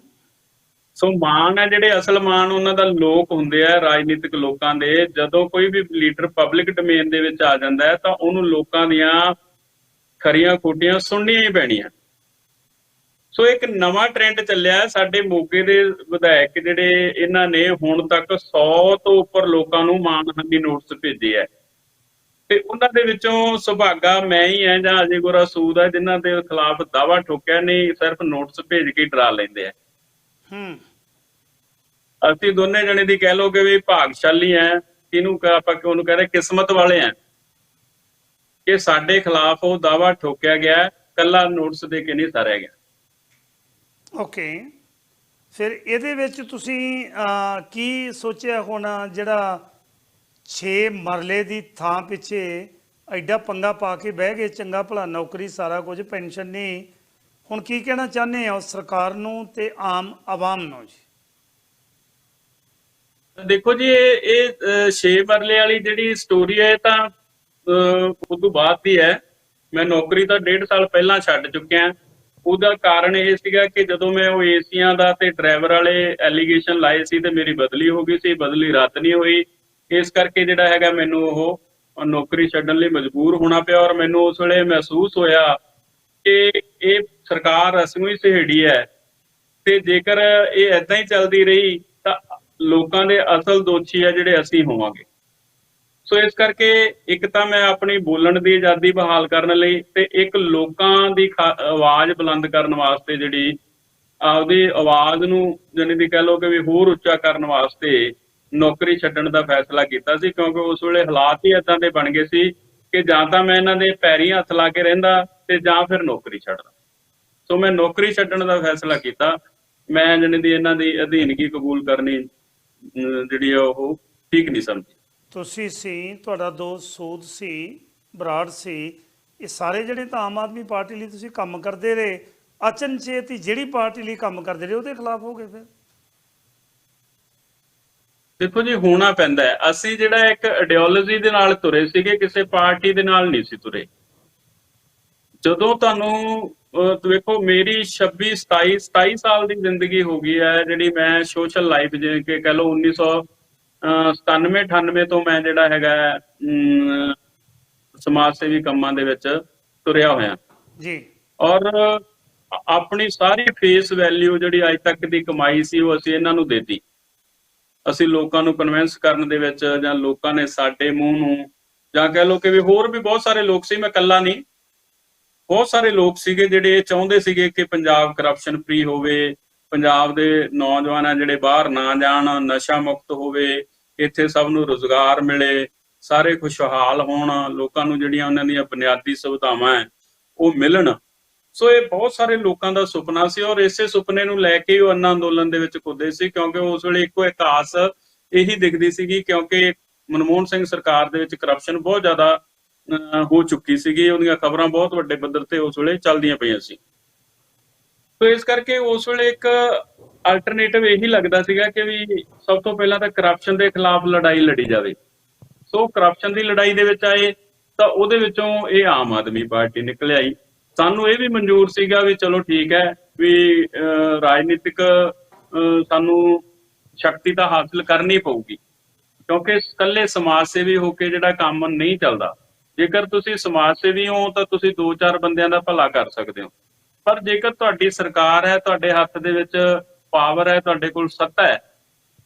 Speaker 2: ਸੋ ਮਾਣ ਹੈ ਜਿਹੜੇ ਅਸਲ ਮਾਣ ਉਹਨਾਂ ਦਾ ਲੋਕ ਹੁੰਦੇ ਆ ਰਾਜਨੀਤਿਕ ਲੋਕਾਂ ਦੇ। ਜਦੋਂ ਕੋਈ ਵੀ ਲੀਡਰ ਪਬਲਿਕ ਡੋਮੇਨ ਦੇ ਵਿੱਚ ਆ ਜਾਂਦਾ ਹੈ ਤਾਂ ਉਹਨੂੰ ਲੋਕਾਂ ਦੀਆਂ ਖਰੀਆਂ ਖੋਟੀਆਂ ਸੁਣਨੀਆਂ ਹੀ ਪੈਣੀਆਂ। ਸੋ ਇੱਕ ਨਵਾਂ ਟ੍ਰੈਂਡ ਚੱਲਿਆ ਹੈ। ਸਾਡੇ ਮੋਗੇ ਦੇ ਵਿਧਾਇਕ ਜਿਹੜੇ ਇਹਨਾਂ ਨੇ ਹੁਣ ਤੱਕ 100 ਤੋਂ ਉੱਪਰ ਲੋਕਾਂ ਨੂੰ ਮਾਣਹਾਨੀ ਨੋਟਿਸ ਭੇਜੇ ਹੈ। ਤੇ ਉਹਨਾਂ ਦੇ ਵਿੱਚੋਂ ਸੁਭਾਗਾ ਮੈਂ ਹੀ ਹਾਂ ਜਾਂ ਅਜੇ ਗੋਰਾ ਸੂਦ ਹੈ ਜਿਨ੍ਹਾਂ ਦੇ ਖਿਲਾਫ ਦਾਵਾ ਠੋਕਿਆ ਨਹੀਂ ਸਿਰਫ ਨੋਟਿਸ ਭੇਜ ਕੇ ਡਰਾ ਲੈਂਦੇ ਆ।
Speaker 1: ਹੂੰ।
Speaker 2: ਅਸੀਂ ਦੋਨੇ ਜਣੇ ਦੀ ਕਹਿ ਲੋ ਕਿ ਵੀ ਭਾਗਸ਼ਾਲੀ ਐ ਕਿਹਨੂੰ ਕ- ਆਪਾਂ ਕਿ ਉਹਨੂੰ ਕਹਿੰਦੇ ਕਿਸਮਤ ਵਾਲੇ ਆ। ਕਿ ਸਾਡੇ ਖਿਲਾਫ ਉਹ ਦਾਵਾ ਠੋਕਿਆ ਗਿਆ ਕੱਲਾ ਨੋਟਿਸ ਦੇ ਕੇ ਨਹੀਂ ਸਾਰਿਆ ਗਿਆ।
Speaker 1: ਓਕੇ। ਫਿਰ ਇਹਦੇ ਵਿੱਚ ਤੁਸੀਂ ਕੀ ਸੋਚਿਆ ਹੁਣ ਜਿਹੜਾ 6 ਮਰਲੇ ਦੀ ਥਾਂ ਪਿੱਛੇ ਐਡਾ ਪੰਗਾ ਪਾ ਕੇ ਬਹਿ ਗਏ ਚੰਗਾ ਭਲਾ ਨੌਕਰੀ ਸਾਰਾ ਕੁਝ ਪੈਨਸ਼ਨ ਨਹੀਂ। ਹੁਣ ਕੀ ਕਹਿਣਾ ਚਾਹੁੰਦੇ ਆ ਸਰਕਾਰ ਨੂੰ ਤੇ ਆਮ ਆਵਾਮ ਨੂੰ ਜੀ?
Speaker 2: ਦੇਖੋ ਜੀ ਇਹ ਇਹ ਮਰਲੇ ਵਾਲੀ ਜਿਹੜੀ ਸਟੋਰੀ ਹੈ ਇਹ ਤਾਂ ਅਹ, ਉਸ ਤੋਂ ਬਾਅਦ ਦੀ ਹੈ। ਮੈਂ ਨੌਕਰੀ ਤਾਂ ਡੇਢ ਸਾਲ ਪਹਿਲਾਂ ਛੱਡ ਚੁੱਕਿਆ। ਉਹਦਾ ਕਾਰਨ ਇਹ ਸੀਗਾ ਕਿ ਜਦੋਂ ਮੈਂ ਉਹ ਏਸੀਆਂ ਦਾ ਤੇ ਡਰਾਈਵਰ ਵਾਲੇ ਐਲੀਗੇਸ਼ਨ ਲਾਏ ਸੀ ਤੇ ਮੇਰੀ ਬਦਲੀ ਹੋ ਗਈ ਸੀ ਬਦਲੀ ਰੱਦ ਨਹੀਂ ਹੋਈ। ਇਸ ਕਰਕੇ ਜਿਹੜਾ ਹੈਗਾ ਮੈਨੂੰ ਉਹ ਨੌਕਰੀ ਛੱਡਣ ਲਈ ਮਜਬੂਰ ਹੋਣਾ ਪਿਆ ਔਰ ਮੈਨੂੰ ਉਸ ਵੇਲੇ ਮਹਿਸੂਸ ਹੋਇਆ ਕਿ ਇਹ ਸਰਕਾਰ ਰਸਮੀ ਸਿਹੜੀ ਹੈ ਤੇ ਜੇਕਰ ਇਹ ਐਦਾਂ ਹੀ ਚੱਲਦੀ ਰਹੀ ਤਾਂ ਲੋਕਾਂ ਦੇ ਅਸਲ ਦੋਸ਼ੀ ਆ ਜਿਹੜੇ ਅਸੀਂ ਹੋਵਾਂਗੇ। ਸੋ ਇਸ ਕਰਕੇ ਇੱਕ ਤਾਂ ਮੈਂ ਆਪਣੀ ਬੋਲਣ ਦੀ ਆਜ਼ਾਦੀ ਬਹਾਲ ਕਰਨ ਲਈ ਤੇ ਇੱਕ ਲੋਕਾਂ ਦੀ ਖਾ- ਆਵਾਜ਼ ਬੁਲੰਦ ਕਰਨ ਵਾਸਤੇ ਜਿਹੜੀ ਆਪਦੀ ਆਵਾਜ਼ ਨੂੰ ਜਾਣੀ ਦੀ ਕਹਿ ਲਓ ਕਿ ਵੀ ਹੋਰ ਉੱਚਾ ਕਰਨ ਵਾਸਤੇ ਨੌਕਰੀ ਛੱਡਣ ਦਾ ਫੈਸਲਾ ਕੀਤਾ ਸੀ, ਕਿਉਂਕਿ ਉਸ ਵੇਲੇ ਹਾਲਾਤ ਹੀ ਇਦਾਂ ਦੇ ਬਣ ਗਏ ਸੀ ਕਿ ਜਾਂ ਤਾਂ ਮੈਂ ਇਹਨਾਂ ਦੇ ਪੈਰੀਂ ਹੱਥ ਲਾ ਕੇ ਰਹਿੰਦਾ ਤੇ ਜਾਂ ਫਿਰ ਨੌਕਰੀ ਛੱਡਦਾ। ਸੋ ਮੈਂ ਨੌਕਰੀ ਛੱਡਣ ਦਾ ਫੈਸਲਾ ਕੀਤਾ। ਮੈਂ ਜਾਣੀ ਦੀ ਇਹਨਾਂ ਦੀ ਅਧੀਨਗੀ ਕਬੂਲ ਕਰਨੀ ਜਿਹੜੀ ਆ ਉਹ ਠੀਕ ਨਹੀਂ ਸਮਝੀ।
Speaker 1: ਤੁਸੀਂ ਸੀ, ਤੁਹਾਡਾ ਦੋਸਤ ਸੂਦ ਸੀ, ਬਰਾੜ ਸੀ, ਇਹ ਸਾਰੇ ਜਿਹੜੇ ਤਾਂ ਆਮ ਆਦਮੀ ਪਾਰਟੀ ਲਈ ਤੁਸੀਂ ਕੰਮ ਕਰਦੇ ਰਹੇ, ਅਚਨਚੇਤ ਹੀ ਜਿਹੜੀ ਪਾਰਟੀ ਲਈ ਕੰਮ ਕਰਦੇ ਰਹੇ, ਉਹਦੇ ਖਿਲਾਫ ਹੋ ਗਏ ਫਿਰ?
Speaker 2: ਦੇਖੋ ਜੀ ਹੋਣਾ ਪੈਂਦਾ ਹੈ। ਅਸੀਂ ਜਿਹੜਾ ਇੱਕ ਆਈਡੀਓਲੋਜੀ ਦੇ ਨਾਲ ਤੁਰੇ ਸੀਗੇ ਕਿਸੇ ਪਾਰਟੀ ਦੇ ਨਾਲ ਨਹੀਂ ਸੀ ਤੁਰੇ। ਜਦੋਂ ਤੁਹਾਨੂੰ ਵੇਖੋ ਮੇਰੀ 26 27 27 ਸਾਲ ਦੀ ਜ਼ਿੰਦਗੀ ਹੋ ਗਈ ਹੈ ਜਿਹੜੀ ਮੈਂ ਸੋਸ਼ਲ ਲਾਈਫ ਜਿਵੇਂ ਕਿ ਕਹ ਲਓ 1997 98 ਤੋਂ ਮੈਂ ਜਿਹੜਾ ਹੈਗਾ ਸਮਾਜ ਸੇਵੀ ਕੰਮਾਂ ਦੇ ਵਿੱਚ ਤੁਰਿਆ ਹੋਇਆ।
Speaker 1: ਜੀ।
Speaker 2: ਔਰ ਆਪਣੀ ਸਾਰੀ ਫੇਸ ਵੈਲਿਊ ਜਿਹੜੀ ਅੱਜ ਤੱਕ ਦੀ ਕਮਾਈ ਸੀ ਉਹ ਅਸੀਂ ਇਹਨਾਂ ਨੂੰ ਦੇਤੀ। ਅਸੀਂ ਲੋਕਾਂ ਨੂੰ ਕਨਵਿੰਸ ਕਰਨ ਦੇ ਵਿੱਚ ਜਾਂ ਲੋਕਾਂ ਨੇ ਸਾਡੇ ਮੂੰਹ ਨੂੰ ਜਾਂ ਕਹਿ ਲਓ ਕਿ ਵੀ ਹੋਰ ਵੀ ਬਹੁਤ ਸਾਰੇ ਲੋਕ ਸੀ, ਮੈਂ ਇਕੱਲਾ ਨਹੀਂ। ਬਹੁਤ ਸਾਰੇ ਲੋਕ ਸੀਗੇ ਜਿਹੜੇ ਇਹ ਚਾਹੁੰਦੇ ਸੀਗੇ ਕਿ ਪੰਜਾਬ ਕਰਪਸ਼ਨ ਫ੍ਰੀ ਹੋਵੇ, ਪੰਜਾਬ ਦੇ ਨੌਜਵਾਨ ਆ ਜਿਹੜੇ ਬਾਹਰ ਨਾ ਜਾਣ, ਨਸ਼ਾ ਮੁਕਤ ਹੋਵੇ, ਇੱਥੇ ਸਭ ਨੂੰ ਰੋਜ਼ਗਾਰ ਮਿਲੇ, ਸਾਰੇ ਖੁਸ਼ਹਾਲ ਹੋਣ, ਲੋਕਾਂ ਨੂੰ ਜਿਹੜੀਆਂ ਉਹਨਾਂ ਦੀਆਂ ਬੁਨਿਆਦੀ ਸੁਵਿਧਾਵਾਂ ਹੈ, ਉਹ ਮਿਲਣ। ਸੋ ਇਹ ਬਹੁਤ ਸਾਰੇ ਲੋਕਾਂ ਦਾ ਸੁਪਨਾ ਸੀ ਔਰ ਇਸੇ ਸੁਪਨੇ ਨੂੰ ਲੈ ਕੇ ਉਹ ਅੰਨਾ ਅੰਦੋਲਨ ਦੇ ਵਿੱਚ ਕੁੱਦੇ ਸੀ ਕਿਉਂਕਿ ਉਸ ਵੇਲੇ ਇੱਕੋ ਇੱਕ ਆਸ ਇਹੀ ਦਿਖਦੀ ਸੀਗੀ ਕਿਉਂਕਿ ਮਨਮੋਹਨ ਸਿੰਘ ਸਰਕਾਰ ਦੇ ਵਿੱਚ ਕਰਪਸ਼ਨ ਬਹੁਤ ਜ਼ਿਆਦਾ ਅਹ, ਹੋ ਚੁੱਕੀ ਸੀਗੀ ਉਹਦੀਆਂ ਖਬਰਾਂ ਬਹੁਤ ਵੱਡੇ ਪੱਧਰ ਤੇ ਉਸ ਵੇਲੇ ਚੱਲਦੀਆਂ ਪਈਆਂ ਸੀ। ਸੋ ਇਸ ਕਰਕੇ ਉਸ ਵੇਲੇ ਇੱਕ ਅਲਟਰਨੇਟਿਵ ਇਹੀ ਲੱਗਦਾ ਸੀਗਾ ਕਿ ਵੀ ਸਭ ਤੋਂ ਪਹਿਲਾਂ ਤਾਂ ਕਰਪਸ਼ਨ ਦੇ ਖਿਲਾਫ ਲੜਾਈ ਲੜੀ ਜਾਵੇ। ਸੋ ਕਰਪਸ਼ਨ ਦੀ ਲੜਾਈ ਦੇ ਵਿੱਚ ਆਏ ਤਾਂ ਉਹਦੇ ਵਿੱਚੋਂ ਇਹ ਆਮ ਆਦਮੀ ਪਾਰਟੀ ਨਿਕਲ ਆਈ। ਸਾਨੂੰ ਇਹ ਵੀ ਮਨਜ਼ੂਰ ਸੀਗਾ ਵੀ ਚਲੋ ਠੀਕ ਹੈ ਵੀ ਅਹ, ਰਾਜਨੀਤਿਕ ਸਾਨੂੰ ਸ਼ਕਤੀ ਤਾਂ ਹਾਸਲ ਕਰਨੀ ਪਊਗੀ। ਕਿਉਂਕਿ ਇਕੱਲੇ ਸਮਾਜ ਸੇਵੀ ਹੋ ਕੇ ਜਿਹੜਾ ਕੰਮ ਨਹੀਂ ਚੱਲਦਾ। ਜੇਕਰ ਤੁਸੀਂ ਸਮਾਜ ਸੇਵੀ ਹੋ ਤਾਂ ਤੁਸੀਂ ਦੋ ਚਾਰ ਬੰਦਿਆਂ ਦਾ ਭਲਾ ਕਰ ਸਕਦੇ ਹੋ। ਪਰ ਜੇਕਰ ਤੁਹਾਡੀ ਸਰਕਾਰ ਹੈ ਤੁਹਾਡੇ ਹੱਥ ਦੇ ਵਿੱਚ ਪਾਵਰ ਹੈ ਤੁਹਾਡੇ ਕੋਲ ਸੱਤਾ ਹੈ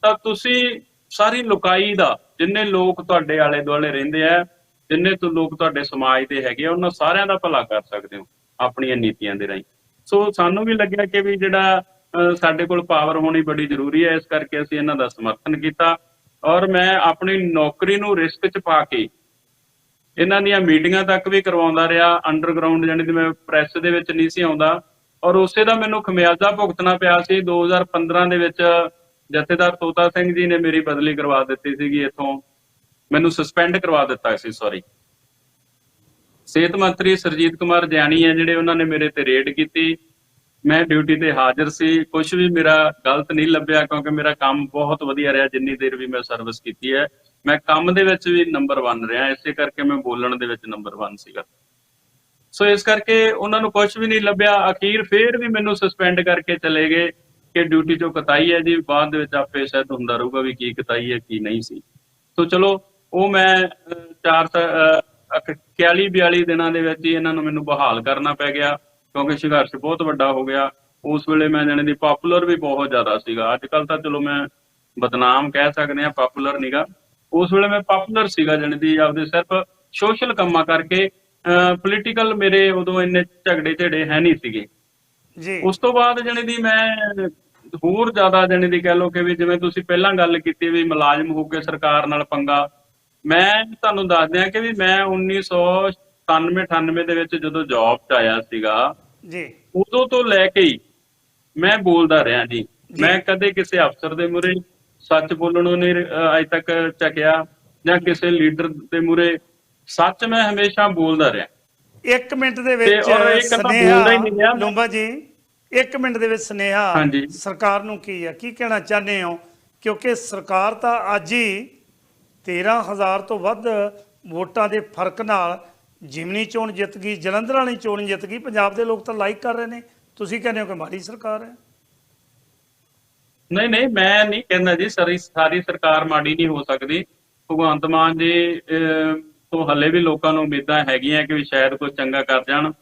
Speaker 2: ਤਾਂ ਤੁਸੀਂ ਸਾਰੀ ਲੁਕਾਈ ਦਾ ਜਿੰਨੇ ਲੋਕ ਤੁਹਾਡੇ ਆਲੇ ਦੁਆਲੇ ਰਹਿੰਦੇ ਆ ਜਿੰਨੇ ਤੋਂ ਲੋਕ ਤੁਹਾਡੇ ਸਮਾਜ ਦੇ ਹੈਗੇ ਆ ਉਹਨਾਂ ਸਾਰਿਆਂ ਦਾ ਭਲਾ ਕਰ ਸਕਦੇ ਹੋ। ਆਪਣੀਆਂ ਨੀਤੀਆਂ ਦੇ ਰਾਹੀਂ। ਸੋ ਸਾਨੂੰ ਵੀ ਲੱਗਿਆ ਕਿ ਵੀ ਜਿਹੜਾ ਸਾਡੇ ਕੋਲ ਪਾਵਰ ਹੋਣੀ ਬੜੀ ਜ਼ਰੂਰੀ ਹੈ। ਇਸ ਕਰਕੇ ਅਸੀਂ ਇਹਨਾਂ ਦਾ ਸਮਰਥਨ ਕੀਤਾ। ਔਰ ਮੈਂ ਆਪਣੀ ਨੌਕਰੀ ਨੂੰ ਰਿਸਕ 'ਚ ਪਾ ਕੇ ਇਹਨਾਂ ਦੀਆਂ ਮੀਟਿੰਗਾਂ ਤੱਕ ਵੀ ਕਰਵਾਉਂਦਾ ਰਿਹਾ। ਅੰਡਰਗਰਾਉਂਡ ਜਾਨੀ ਕਿ ਮੈਂ ਪ੍ਰੈਸ ਦੇ ਵਿੱਚ ਨਹੀਂ ਸੀ ਆਉਂਦਾ। ਔਰ ਉਸੇ ਦਾ ਮੈਨੂੰ ਖਮਿਆਜ਼ਾ ਭੁਗਤਣਾ ਪਿਆ ਸੀ। 2015 ਦੇ ਵਿੱਚ ਜਥੇਦਾਰ ਤੋਤਾ ਸਿੰਘ ਜੀ ਨੇ ਮੇਰੀ ਬਦਲੀ ਕਰਵਾ ਦਿੱਤੀ ਸੀਗੀ ਇੱਥੋਂ। ਮੈਨੂੰ ਸਸਪੈਂਡ ਕਰਵਾ ਦਿੱਤਾ ਸੀ ਸੌਰੀ ਸਿਹਤ ਮੰਤਰੀ ਸਰਜੀਤ ਕੁਮਾਰ ਜਾਨੀ ਹੈ, ਜਿਹੜੇ ਉਹਨਾਂ ਨੇ ਮੇਰੇ ਤੇ ਰੇਡ ਕੀਤੀ। ਮੈਂ ਡਿਊਟੀ ਤੇ ਹਾਜ਼ਰ ਸੀ। ਕੁਝ ਵੀ ਮੇਰਾ ਗਲਤ ਨਹੀਂ ਲੱਭਿਆ, ਕਿਉਂਕਿ ਮੇਰਾ ਕੰਮ ਬਹੁਤ ਵਧੀਆ ਰਿਹਾ, ਜਿੰਨੀ ਦੇਰ ਵੀ ਮੈਂ ਸਰਵਿਸ ਕੀਤੀ ਹੈ। ਮੈਂ ਕੰਮ ਦੇ ਵਿੱਚ ਵੀ ਨੰਬਰ 1 ਰਿਹਾ, ਇਸੇ ਕਰਕੇ ਮੈਂ ਬੋਲਣ ਦੇ ਵਿੱਚ ਨੰਬਰ 1 ਸੀਗਾ। ਸੋ ਇਸ ਕਰਕੇ ਉਹਨਾਂ ਨੂੰ ਕੁਝ ਵੀ ਨਹੀਂ ਲੱਭਿਆ। ਅਖੀਰ ਫੇਰ ਵੀ ਮੈਨੂੰ ਸਸਪੈਂਡ ਕਰਕੇ ਚਲੇ ਗਏ ਕਿ ਡਿਊਟੀ ਚੋਂ ਕਤਾਈ ਹੈ ਜੀ। ਬਾਅਦ ਦੇ ਵਿੱਚ ਆਪੇ ਸ਼ਾਇਦ ਹੁੰਦਾ ਰਹੂਗਾ ਵੀ ਕੀ ਕਤਾਈ ਹੈ, ਕੀ ਨਹੀਂ ਸੀ। ਸੋ ਚਲੋ, ਉਹ ਮੈਂ 4 41 42 ਦਿਨਾਂ ਦੇ ਵਿੱਚ ਹੀ ਇਹਨਾਂ ਨੂੰ ਮੈਨੂੰ ਬਹਾਲ ਕਰਨਾ ਪੈ ਗਿਆ ਕਿਉਂਕਿ ਸੰਘਰਸ਼ ਬਹੁਤ ਵੱਡਾ ਹੋ ਗਿਆ। ਉਸ ਵੇਲੇ ਮੈਂ ਜਾਣੀ ਦੀ ਪਪੂਲਰ ਵੀ ਬਹੁਤ ਜ਼ਿਆਦਾ ਸੀਗਾ। ਅੱਜ ਕੱਲ ਤਾਂ ਚਲੋ ਮੈਂ ਬਦਨਾਮ ਕਹਿ ਸਕਦੇ ਆ ਪਪੂਲਰ ਨੀਗਾ ਉਸ ਵੇਲੇ ਮੈਂ ਪਪੂਲਰ ਸੀਗਾ ਜਾਣੀ ਦੀ ਆਪਦੇ ਸਿਰਫ ਸੋਸ਼ਲ ਕੰਮਾਂ ਕਰਕੇ ਪੋਲੀਟੀਕਲ ਮੇਰੇ ਉਦੋਂ ਇੰਨੇ ਝਗੜੇ ਝੜੇ ਹੈ ਨਹੀਂ ਸੀਗੇ।
Speaker 1: ਜੀ।
Speaker 2: ਉਸ ਤੋਂ ਬਾਅਦ ਜਾਣੀ ਦੀ ਮੈਂ ਹੋਰ ਜ਼ਿਆਦਾ ਜਾਣੀ ਦੀ ਕਹਿ ਲਓ ਕਿ ਵੀ ਜਿਵੇਂ ਤੁਸੀਂ ਪਹਿਲਾਂ ਗੱਲ ਕੀਤੀ ਵੀ ਮੁਲਾਜ਼ਮ ਹੋ ਕੇ ਸਰਕਾਰ ਨਾਲ ਪੰਗਾ ਮੈਂ ਤੁਹਾਨੂੰ ਦੱਸ ਦਿਆਂ ਕਿ ਵੀ ਮੈਂ 1997 98 ਦੇ ਵਿੱਚ ਜਦੋਂ ਜੌਬ 'ਚ ਆਇਆ ਸੀਗਾ
Speaker 1: ਜੀ।
Speaker 2: ਉਦੋਂ ਤੋਂ ਲੈ ਕੇ ਹੀ ਮੈਂ ਬੋਲਦਾ ਰਿਹਾ ਜੀ। ਮੈਂ ਕਦੇ ਕਿਸੇ ਅਫਸਰ ਦੇ ਮੂਹਰੇ ਸੱਚ ਬੋਲਣੋਂ ਨਹੀਂ ਅੱਜ ਤੱਕ ਝਕਿਆ ਜਾਂ ਕਿਸੇ ਲੀਡਰ ਦੇ ਮੂਹਰੇ ਸੱਚ ਮੈਂ ਹਮੇਸ਼ਾ ਬੋਲਦਾ ਰਿਹਾ।
Speaker 1: ਇੱਕ ਮਿੰਟ ਦੇ ਵਿੱਚ ਸੁਨੇਹਾ। ਲੂੰਬਾ ਜੀ ਇੱਕ ਮਿੰਟ ਦੇ ਵਿੱਚ ਸੁਨੇਹਾ। ਸਰਕਾਰ ਨੂੰ ਕੀ ਹੈ? ਕੀ ਕਹਿਣਾ ਚਾਹੁੰਦੇ ਹੋ? ਕਿਉਂਕਿ ਸਰਕਾਰ ਤਾਂ ਅੱਜ ਹੀ 13000 ਤੋਂ ਵੱਧ ਵੋਟਾਂ ਦੇ ਫ਼ਰਕ ਨਾਲ ਜਿਮਨੀ ਚੋਣ ਜਿੱਤ ਗਈ, ਜਲੰਧਰ ਵਾਲੀ ਚੋਣ ਜਿੱਤ ਗਈ, ਪੰਜਾਬ ਦੇ ਲੋਕ ਤਾਂ ਲਾਈਕ ਕਰ ਰਹੇ ਨੇ। ਤੁਸੀਂ ਕਹਿੰਦੇ ਹੋ ਕਿ ਮਾੜੀ ਸਰਕਾਰ ਹੈ?
Speaker 2: ਨਹੀਂ ਨਹੀਂ, ਮੈਂ ਨਹੀਂ ਕਹਿੰਦਾ ਜੀ, ਸਾਰੀ ਸਾਰੀ ਸਰਕਾਰ ਮਾੜੀ ਨਹੀਂ ਹੋ ਸਕਦੀ। ਭਗਵੰਤ ਮਾਨ ਜੀ ਤੋਂ ਹੱਲੇ ਵੀ ਲੋਕਾਂ ਨੂੰ ਉਮੀਦਾਂ ਹੈਗੀਆਂ ਕਿ ਵੀ ਸ਼ਾਇਦ ਕੁਝ ਚੰਗਾ ਕਰ ਜਾਣ।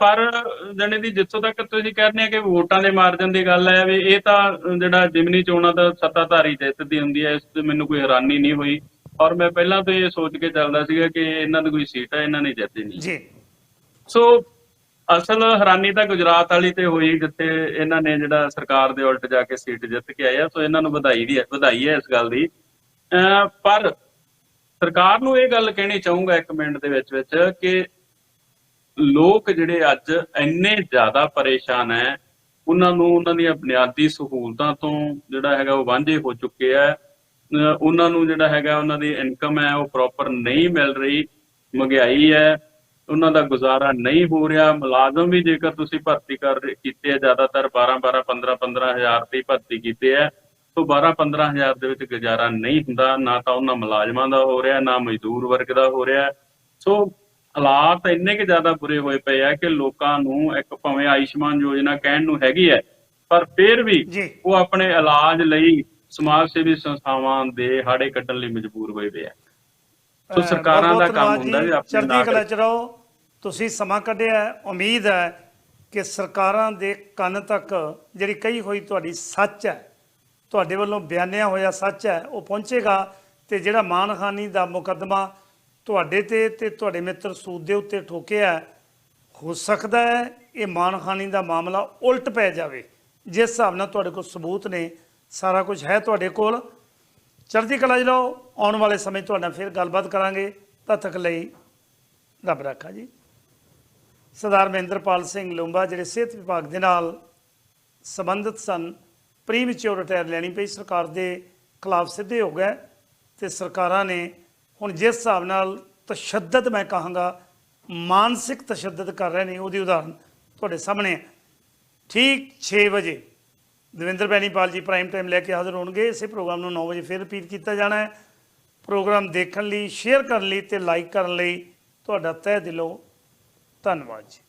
Speaker 2: ਪਰ ਜਣੇ ਦੀ ਜਿੱਥੋਂ ਤੱਕ ਤੁਸੀਂ ਕਹਿੰਦੇ ਆ ਕਿ ਵੋਟਾਂ ਦੇ ਮਾਰਜਨ ਦੀ ਗੱਲ ਹੈ ਵੀ ਇਹ ਤਾਂ ਜਿਹੜਾ ਜਿਮਨੀ ਚੋਣਾਂ ਦਾ ਸੱਤਾਧਾਰੀ ਜਿੱਤਦੀ ਹੁੰਦੀ ਹੈ ਇਸ ਤੇ ਮੈਨੂੰ ਕੋਈ ਹੈਰਾਨੀ ਨਹੀਂ ਹੋਈ। ਔਰ ਮੈਂ ਪਹਿਲਾਂ ਤੋਂ ਇਹ ਸੋਚ ਕੇ ਚੱਲਦਾ ਸੀਗਾ ਕਿ ਇਹਨਾਂ ਦੀ ਕੋਈ ਸੀਟ ਹੈ ਇਹਨਾਂ ਨੇ ਜਿੱਤਣੀ
Speaker 1: ਜੀ।
Speaker 2: ਸੋ ਅਸਲ ਹੈਰਾਨੀ ਤਾਂ ਗੁਜਰਾਤ ਵਾਲੀ ਤੇ ਹੋਈ ਜਿੱਥੇ ਇਹਨਾਂ ਨੇ ਜਿਹੜਾ ਸਰਕਾਰ ਦੇ ਉਲਟ ਜਾ ਕੇ ਸੀਟ ਜਿੱਤ ਕੇ ਆਇਆ ਸੋ ਇਹਨਾਂ ਨੂੰ ਵਧਾਈ ਦੀ ਹੈ ਵਧਾਈ ਹੈ ਇਸ ਗੱਲ ਦੀ। ਪਰ ਸਰਕਾਰ ਨੂੰ ਇਹ ਗੱਲ ਕਹਿਣੀ ਚਾਹੂੰਗਾ ਇੱਕ ਮਿੰਟ ਦੇ ਵਿੱਚ ਵਿੱਚ ਕਿ ਲੋਕ ਜਿਹੜੇ ਅੱਜ ਇੰਨੇ ਜ਼ਿਆਦਾ ਪਰੇਸ਼ਾਨ ਹੈ ਉਹਨਾਂ ਨੂੰ ਉਹਨਾਂ ਦੀਆਂ ਬੁਨਿਆਦੀ ਸਹੂਲਤਾਂ ਤੋਂ ਜਿਹੜਾ ਹੈਗਾ ਉਹ ਵਾਂਝੇ ਹੋ ਚੁੱਕੇ ਆ ਉਹਨਾਂ ਨੂੰ ਜਿਹੜਾ ਹੈਗਾ ਉਹਨਾਂ ਦੀ ਇਨਕਮ ਹੈ ਉਹ ਪ੍ਰੋਪਰ ਨਹੀਂ ਮਿਲ ਰਹੀ, ਮਹਿੰਗਾਈ ਹੈ ਉਹਨਾਂ ਦਾ ਗੁਜ਼ਾਰਾ ਨਹੀਂ ਹੋ ਰਿਹਾ। ਮੁਲਾਜ਼ਮ ਵੀ ਜੇਕਰ ਤੁਸੀਂ ਭਰਤੀ ਕਰ ਰਹੇ- ਕੀਤੇ ਆ ਜ਼ਿਆਦਾਤਰ 12 12 15 15 ਹਜ਼ਾਰ ਤੇ ਭਰਤੀ ਕੀਤੇ ਆ ਸੋ 12 15 ਹਜ਼ਾਰ ਦੇ ਵਿੱਚ ਗੁਜ਼ਾਰਾ ਨਹੀਂ ਹੁੰਦਾ। ਨਾ ਤਾਂ ਉਹਨਾਂ ਮੁਲਾਜ਼ਮਾਂ ਦਾ ਹੋ ਰਿਹਾ, ਨਾ ਮਜ਼ਦੂਰ ਵਰਗ ਦਾ ਹੋ ਰਿਹਾ। ਸੋ ਹਾਲਾਤ ਇੰਨੇ ਕਿ ਜ਼ਿਆਦਾ ਬੁਰੇ ਹੋਏ ਪਏ ਆ ਕਿ ਲੋਕਾਂ ਨੂੰ ਇੱਕ ਭਾਵੇਂ ਆਯੁਸ਼ਮਾਨ ਯੋਜਨਾ ਕਹਿਣ ਨੂੰ ਹੈਗੀ ਹੈ ਪਰ ਫਿਰ ਵੀ ਉਹ ਆਪਣੇ ਇਲਾਜ ਲਈ ਸਮਾਜ ਸੇਵੀ ਸੰਸਥਾਵਾਂ ਦੇ ਹਾੜੇ ਕੱਢਣ ਲਈ ਮਜਬੂਰ ਹੋਏ ਪਏ ਆ ਸੋ ਸਰਕਾਰਾਂ ਦਾ ਕੰਮ ਹੁੰਦਾ ਵੀ। ਆਪਣੇ
Speaker 1: ਚੜ੍ਹਦੀ ਕਲਾ ਚ ਰਹੋ ਤੁਸੀਂ ਸਮਾਂ ਕੱਢਿਆ। ਉਮੀਦ ਹੈ ਕਿ ਸਰਕਾਰਾਂ ਦੇ ਕੰਨ ਤੱਕ ਜਿਹੜੀ ਕਹੀ ਹੋਈ ਤੁਹਾਡੀ ਸੱਚ ਹੈ ਤੁਹਾਡੇ ਵੱਲੋਂ ਬਿਆਨਿਆ ਹੋਇਆ ਸੱਚ ਹੈ ਉਹ ਪਹੁੰਚੇਗਾ ਤੇ ਜਿਹੜਾ ਮਾਨਹਾਨੀ ਦਾ ਮੁਕੱਦਮਾ ਤੁਹਾਡੇ ਤੇ ਤੇ ਤੁਹਾਡੇ ਮਿੱਤਰ ਸੂਦ ਦੇ ਉੱਤੇ ਠੋਕਿਆ ਹੋ ਸਕਦਾ ਹੈ ਇਹ ਮਾਨਹਾਨੀ ਦਾ ਮਾਮਲਾ ਉਲਟ ਪੈ ਜਾਵੇ। ਜਿਸ ਹਿਸਾਬ ਨਾਲ ਤੁਹਾਡੇ ਕੋਲ ਸਬੂਤ ਨੇ, ਸਾਰਾ ਕੁਝ ਹੈ ਤੁਹਾਡੇ ਕੋਲ। ਚੜ੍ਹਦੀ ਕਲਾ ਜੀ ਲਓ ਆਉਣ ਵਾਲੇ ਸਮੇਂ ਤੁਹਾਡਾ ਫਿਰ ਗੱਲਬਾਤ ਕਰਾਂਗੇ। ਤਦ ਲਈ ਰੱਬ ਰੱਖਾ ਜੀ। ਸਰਦਾਰ ਮਹਿੰਦਰਪਾਲ ਸਿੰਘ ਲੂੰਬਾ ਜਿਹੜੇ ਸਿਹਤ ਵਿਭਾਗ ਦੇ ਨਾਲ ਸੰਬੰਧਿਤ ਸਨ ਪ੍ਰੀਮੈਚੁਰ ਰਿਟਾਇਰ ਲੈਣੀ ਪਈ, ਸਰਕਾਰ ਦੇ ਖਿਲਾਫ ਸਿੱਧੇ ਹੋ ਗਏ ਤੇ ਸਰਕਾਰਾਂ ਨੇ ਹੁਣ ਜਿਸ ਹਿਸਾਬ ਨਾਲ ਤਸ਼ੱਦਦ ਮੈਂ ਕਹਾਂਗਾ, ਮਾਨਸਿਕ ਤਸ਼ੱਦਦ ਕਰ ਰਹੇ ਨੇ, ਉਹਦੀ ਉਦਾਹਰਨ ਤੁਹਾਡੇ ਸਾਹਮਣੇ ਹੈ। ਠੀਕ 6 ਵਜੇ ਦਵਿੰਦਰ ਬੈਨੀਪਾਲ ਜੀ ਪ੍ਰਾਈਮ ਟਾਈਮ ਲੈ ਕੇ ਹਾਜ਼ਰ ਹੋਣਗੇ। ਇਸੇ ਪ੍ਰੋਗਰਾਮ ਨੂੰ 9 ਵਜੇ ਫਿਰ ਰਿਪੀਟ ਕੀਤਾ ਜਾਣਾ ਹੈ। ਪ੍ਰੋਗਰਾਮ ਦੇਖਣ ਲਈ ਸ਼ੇਅਰ ਕਰਨ ਲਈ ਤੇ ਲਾਈਕ ਕਰਨ ਲਈ ਤੁਹਾਡਾ ਤਹਿ ਦਿਲੋਂ ਧੰਨਵਾਦ ਜੀ।